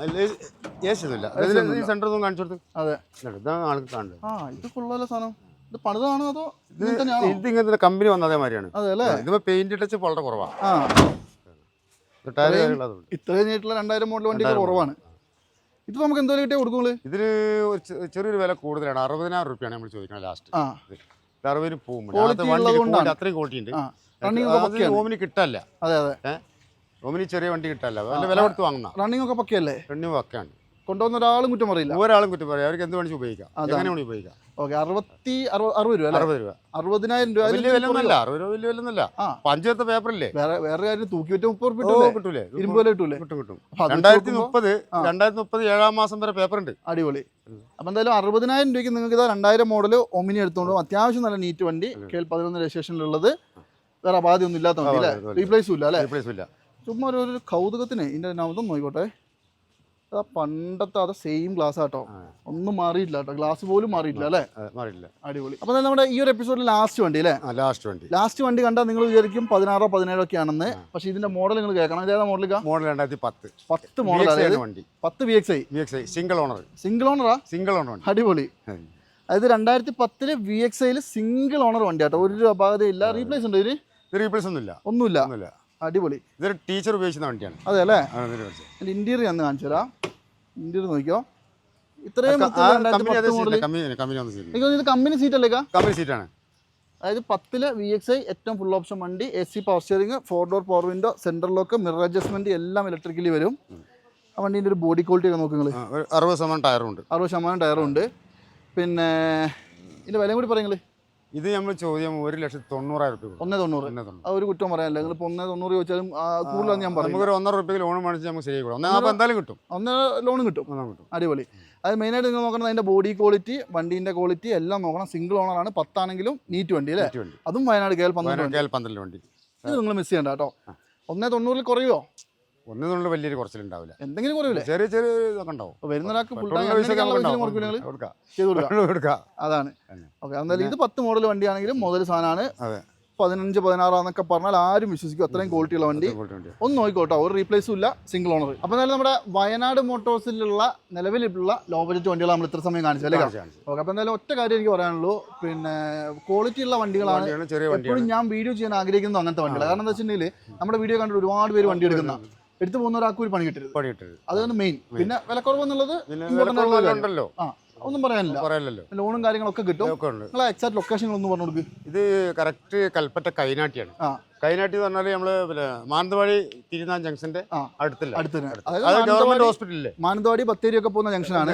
സി ഒന്നുമില്ല സെന്റർ ഒന്നും കാണിച്ചു കൊടുത്ത് അതെ ഇതാണ് ആൾക്ക് കാണുന്നത് ആ ഇത് കൊള്ളാലോ സാധനം ഇത് പണിതാണോ അതോ ഇത് ഇങ്ങനത്തെ കമ്പനി വന്ന അതേമാതിരിയാണ്. ഇതിപ്പോ പെയിന്റ് ടച്ച് വളരെ കുറവാണ് ഇത്രയും നീട്ടുള്ള രണ്ടായിരം മോഡൽ വണ്ടിക്ക് കുറവാണ്. ഇത് നമുക്ക് എന്തോ കിട്ടിയാൽ കൊടുക്കും ഇതിന് ഒരു ചെറിയൊരു വില കൂടുതലാണ്. അറുപതിനായിരം റുപ്യാണ് നമ്മൾ ചോദിക്കുന്നത് ലാസ്റ്റ് അറുപതിന് പോകും. Quality ഉള്ളതുകൊണ്ടാണ്. അത്രയും ക്വാളിറ്റി ഉണ്ട്. ഓമിനി കിട്ടല്ല. അതെ അതെ. ഓമിനി ചെറിയ വണ്ടി കിട്ടല്ല. നല്ല വില കൊടുത്ത് വാങ്ങുന്ന റണ്ണിങ് ഒക്കെ പക്കയല്ലേ? റണ്ണിംഗ് പക്കയാണ്. കൊണ്ടുവന്ന ഒരാളും കുറ്റം പറയില്ല. ഒരാളും കുറ്റം പറയാം അവർക്ക് എന്ത് വേണമെങ്കിൽ ഉപയോഗിക്കാം. എങ്ങനെ വേണമെങ്കിൽ ഉപയോഗിക്കാം. ഓക്കെ അറുപത്തി അറുപത് രൂപ അല്ലേ? അറുപത് രൂപ. അറുപതിനായിരം രൂപ വലിയ വില ഒന്നല്ല അറുപത് രൂപ വലിയ വില ഒന്നല്ല പഞ്ചായത്ത് പേപ്പറില്ലേ? വേറെ വേറെ കാര്യം തൂക്കി വെച്ച മുപ്പത് ഉറുപ്പിട്ടല്ലേ കിട്ടൂലേ? ഇരുമ്പ് വില കിട്ടൂലേ? കിട്ടും കിട്ടും. രണ്ടായിരത്തി മുപ്പത് രണ്ടായിരത്തി മുപ്പത് ഏഴാം മാസം വരെ പേപ്പർ ഉണ്ട് അടിപൊളി. അപ്പൊ എന്തായാലും അറുപതിനായിരം രൂപയ്ക്ക് നിങ്ങൾക്ക് ഇതാ രണ്ടായിരം മോഡൽ ഒമിനി എടുത്തുകൊണ്ട് അത്യാവശ്യം നല്ല നീറ്റ് വണ്ടി. കെ എൽ പതിനൊന്ന് രജിസ്ട്രേഷനിലുള്ളത്. വേറെ അപാധി ഒന്നും ഇല്ലാത്ത വണ്ടി അല്ലേ. റീപ്ലേസും ഇല്ല അല്ലേ? റീപ്ലേസും ഇല്ല. ചുമ്മാ ഒരു കൗതുകത്തിന് ഇതിന്റെ നവതം നോക്കിക്കോട്ടെ ആ പണ്ടത്തെ അത് സെയിം ഗ്ലാസ് ആട്ടോ. ഒന്നും മാറിയിട്ടില്ല കേട്ടോ. ഗ്ലാസ് പോലും മാറിയിട്ടില്ല അല്ലേ? മാറിയിട്ടില്ല. അടിപൊളി. അപ്പൊ നമ്മുടെ ഈ ഒരു എപ്പിസോഡിൽ ലാസ്റ്റ് വണ്ടി അല്ലേ? ലാസ്റ്റ് വണ്ടി. ലാസ്റ്റ് വണ്ടി കണ്ടാൽ നിങ്ങൾ വിചാരിക്കും പതിനാറോ പതിനേഴോ ഒക്കെ ആണെന്ന് പക്ഷെ ഇതിന്റെ മോഡൽ നിങ്ങൾ കേൾക്കണം. ഏതാ മോഡൽ മോഡൽ രണ്ടായിരത്തി പത്ത് പത്ത് മോഡൽ വണ്ടി. പത്ത് V X I V X I single owner single ഓണറാ single owner അടിപൊളി. അതായത് രണ്ടായിരത്തി പത്തിൽ വി എക്സ് ഐയിൽ സിംഗിൾ ഓണർ വണ്ടി കേട്ടോ ഒരു അപാകതയില്ല. റീപ്ലേസ് ഉണ്ട് ഇതിന്? ഇത് റീപ്ലേസ് ഒന്നുമില്ല. ഒന്നുമില്ല. ഒന്നുമില്ല. അടിപൊളി. ഇതൊരു ടീച്ചർ ഉപയോഗിക്കുന്ന വണ്ടിയാണ്. അതെ അല്ലേ? ഇന്റീരിയർ ഒന്ന് കാണിച്ചു തരാം. ഇന്റീരിയർ നോക്കിയോ? ഇത്രയും കമ്പനി സീറ്റ് അല്ലേ കമ്പനി സീറ്റാണ് അതായത് പത്തിൽ വി എക്സ് ഐ ഏറ്റവും ഫുൾ ഓപ്ഷൻ വണ്ടി A C power steering four door power window central lock mirror adjustment എല്ലാം ഇലക്ട്രിക്കലി വരും. ആ വണ്ടിന്റെ ഒരു ബോഡി ക്വാളിറ്റി ഒക്കെ നോക്കുന്നത് അറുപത് ശതമാനം ടയറുണ്ട് അറുപത് ശതമാനം ടയറുണ്ട് പിന്നെ ഇതിന്റെ വിലയും കൂടി പറയുന്നത് ഇത് നമ്മൾ ചോദ്യം ഒരു ലക്ഷത്തി തൊണ്ണൂറായിരം രൂപ ഒന്നേ തൊണ്ണൂറ്. ഒരു കുറ്റം പറയാനില്ല. നിങ്ങൾ ഇപ്പോൾ ഒന്നേ തൊണ്ണൂറ് ചോദിച്ചാലും ആ, കൂടുതലാന്ന് ഞാൻ പറയും. നമുക്കൊരു ഒന്നര റുപ്യ ലോൺ മേടിച്ച് നമുക്ക് ശരിയായി കൂടും ഒന്നേ നാൽപ്പത് എന്തായാലും കിട്ടും. ഒന്നേ ലോൺ കിട്ടും. ഒന്നാം കിട്ടും. അടിപൊളി. അത് മെയിനായിട്ട് നിങ്ങൾ നോക്കണം അതിന്റെ ബോഡി ക്വാളിറ്റി വണ്ടീന്റെ ക്വാളിറ്റി എല്ലാം നോക്കണം. സിംഗിൾ ഓണറാണ് പത്താണെങ്കിലും നീറ്റ് വണ്ടി അല്ലേ? അതും വയനാട് കേൾ പന്ത്രണ്ട് കേൾ കേൽ പന്ത്രണ്ട് വണ്ടി. ഇത് നിങ്ങൾ മിസ് ചെയ്യണ്ട കേട്ടോ. ഒന്നേ തൊണ്ണൂറിൽ കുറയോ? ഒന്നും വലിയൊരു കുറച്ചിലുണ്ടാവില്ല. എന്തെങ്കിലും കുറവില്ലേ? ചെറിയ ചെറിയ ഇതൊക്കെ ഉണ്ടാവും. അപ്പോൾ വരുന്ന ഒരാൾക്ക് ഫുൾ പെട്രോളിന്റെ പൈസ ഒക്കെ നമുക്ക് കുറയ്ക്കും നിങ്ങൾ ഉണ്ടാവും. കൊടുക്കാം. അതാണ്. ഓക്കെ എന്തായാലും ഇത് പത്ത് മോഡൽ വണ്ടിയാണെങ്കിലും മുതൽ സാധനമാണ് അതെ. പതിനഞ്ച് പതിനാറാന്നൊക്കെ പറഞ്ഞാൽ ആരും വിശ്വസിക്കും അത്രയും ക്വാളിറ്റി ഉള്ള വണ്ടി. ഒന്നും നോക്കിക്കോട്ടോ ഒരു റീപ്ലേസും ഇല്ല സിംഗിൾ ഓണർ അപ്പോൾ എന്തായാലും നമ്മുടെ വയനാട് മോട്ടോഴ്സിലുള്ള നിലവിലുള്ള ലോ ബജറ്റ് വണ്ടികൾ നമ്മൾ ഇത്ര സമയം കാണിച്ചു അല്ലേ. ഓക്കെ അപ്പോൾ എന്തായാലും ഒറ്റ കാര്യം എനിക്ക് പറയാനുള്ളൂ. പിന്നെ ക്വാളിറ്റി ഉള്ള വണ്ടികളാണ് എപ്പോഴും ഞാൻ വീഡിയോ ചെയ്യാൻ ആഗ്രഹിക്കുന്നത് അങ്ങനത്തെ വണ്ടികൾ കാരണം എന്താ വെച്ചിട്ടുണ്ടെങ്കിൽ നമ്മുടെ വീഡിയോ കണ്ടിട്ട് ഒരുപാട് പേര് വണ്ടി എടുക്കുന്ന എടുത്തു പോകുന്ന ഒരാൾക്ക് ഒരു പണി കിട്ടരുത്. പണിയിട്ടത് അതാണ് മെയിൻ പിന്നെ വിലക്കുറവ് എന്നുള്ളത് ഉണ്ടല്ലോ. ആ ഒന്നും പറയാനില്ല ലോണും കാര്യങ്ങളൊക്കെ കിട്ടും. നിങ്ങളെ എക്സാക്ട് ലൊക്കേഷൻ ഒന്ന് പറഞ്ഞു കൊടുക്ക് ഇത് കറക്റ്റ് കൽപ്പറ്റ കൈനാട്ടിയാണ്. ആ. കൈനാട്ടി എന്ന് പറഞ്ഞാൽ നമ്മൾ പിന്നെ മാനന്തവാടി തിരുനാൻ ജംഗ്ഷന്റെ. അടുത്തില്ല? ഗവൺമെന്റ് മാനന്തവാടി- ഹോസ്പിറ്റലില്ലേ? മാനന്തവാടി ബത്തേരി ഒക്കെ പോകുന്ന ജംഗ്ഷനാണ്.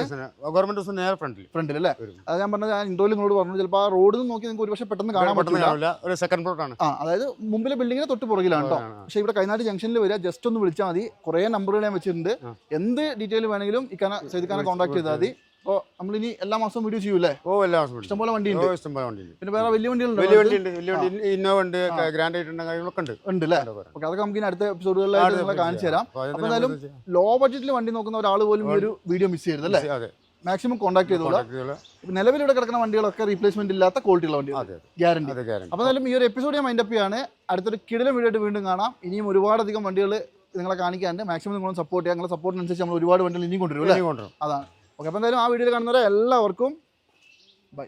ഗവൺമെന്റ് ഹോസ്പിറ്റൽ നേരെ ഫ്രണ്ടിൽ ഫ്രണ്ടിൽ അല്ലേ. അത് ഞാൻ പറഞ്ഞത് ഞാൻ ഇൻട്രോയിൽ നിങ്ങളോട് പറഞ്ഞു. ചിലപ്പോൾ ആ റോഡിൽ നോക്കി നിങ്ങൾക്ക് ഒരുപക്ഷെ പെട്ടെന്ന് കാണാൻ പറ്റില്ല ഒരു സെക്കൻഡ് പ്ലോട്ട് ആണ്. അതായത് മുമ്പിലെ ബിൽഡിങ്ങിന് തൊട്ട് പുറകിലാണ് കേട്ടോ പക്ഷേ ഇവിടെ കൈനാട്ടി ജംഗ്ഷനിൽ വരിക ജസ്റ്റ് ഒന്ന് വിളിച്ചാൽ മതി. കുറേ നമ്പറുകൾ ഞാൻ വെച്ചിട്ടുണ്ട്. എന്ത് ഡീറ്റെയിൽ വേണമെങ്കിലും ഇക്കാന സൈദിക്കാനെ കോൺടാക്ട് ചെയ്താൽ മതി. അപ്പോൾ നമ്മളിനി എല്ലാ മാസവും വീഡിയോ ചെയ്യൂലേ ഓ എല്ലാ മാസവും ഇഷ്ടംപോലെ വണ്ടി ഉണ്ട് ഇഷ്ടംപോലെ വണ്ടിയുണ്ട്. പിന്നെ വേറെ വലിയ വണ്ടികളുണ്ട് വലിയ വണ്ടി ഉണ്ട് വലിയ വണ്ടി ഇന്നോവ ഉണ്ട് ഗ്രാൻഡ് ആയിട്ടുണ്ട് കാര്യങ്ങളൊക്കെ ഉണ്ട്. ഉണ്ട് അല്ലേ ഉണ്ട്. ഓക്കെ അതൊക്കെ നമുക്ക് ഇനി അടുത്ത എപ്പിസോഡുകളിലായിട്ട് നമ്മളെ കാണിച്ചു തരാം അപ്പോൾ എന്തായാലും ലോ ബഡ്ജറ്റിൽ വണ്ടി നോക്കുന്ന ഒരാൾ പോലും ഈ ഒരു വീഡിയോ മിസ് ചെയ്യരുത് അല്ലേ അതെ. മാക്സിമം കോൺടാക്ട് ചെയ്തോളാം. ചെയ്തോളാം. നിലവിലൂടെ കിടക്കുന്ന വണ്ടികളൊക്കെ റീപ്ലേസ്മെന്റ് ഇല്ലാത്ത ക്വാളിറ്റി ഉള്ള വണ്ടികൾ ഗ്യാരണ്ടി അപ്പോൾ എന്തായാലും ഈ ഒരു എപ്പിസോഡ് ഞാൻ മൈൻഡപ്പ് ചെയ്യാണ്. അടുത്തൊരു കിടിലം വീഡിയോ ആയിട്ട് വീണ്ടും കാണാം. ഇനിയും ഒരുപാടധികം വണ്ടികൾ നിങ്ങളെ കാണിക്കാണ്ട് മാക്സിമം നിങ്ങളും സപ്പോർട്ട് ചെയ്യുക നിങ്ങളുടെ സപ്പോർട്ടിനനുസരിച്ച് നമ്മൾ ഒരുപാട് വണ്ടികൾ ഇനിയും കൊണ്ടുവരും അല്ലേ കൊണ്ടുവരും. അതാണ്. ഓക്കെ അപ്പോൾ എന്തായാലും ആ വീഡിയോയിൽ കാണുന്നവരെ എല്ലാവർക്കും ബൈ.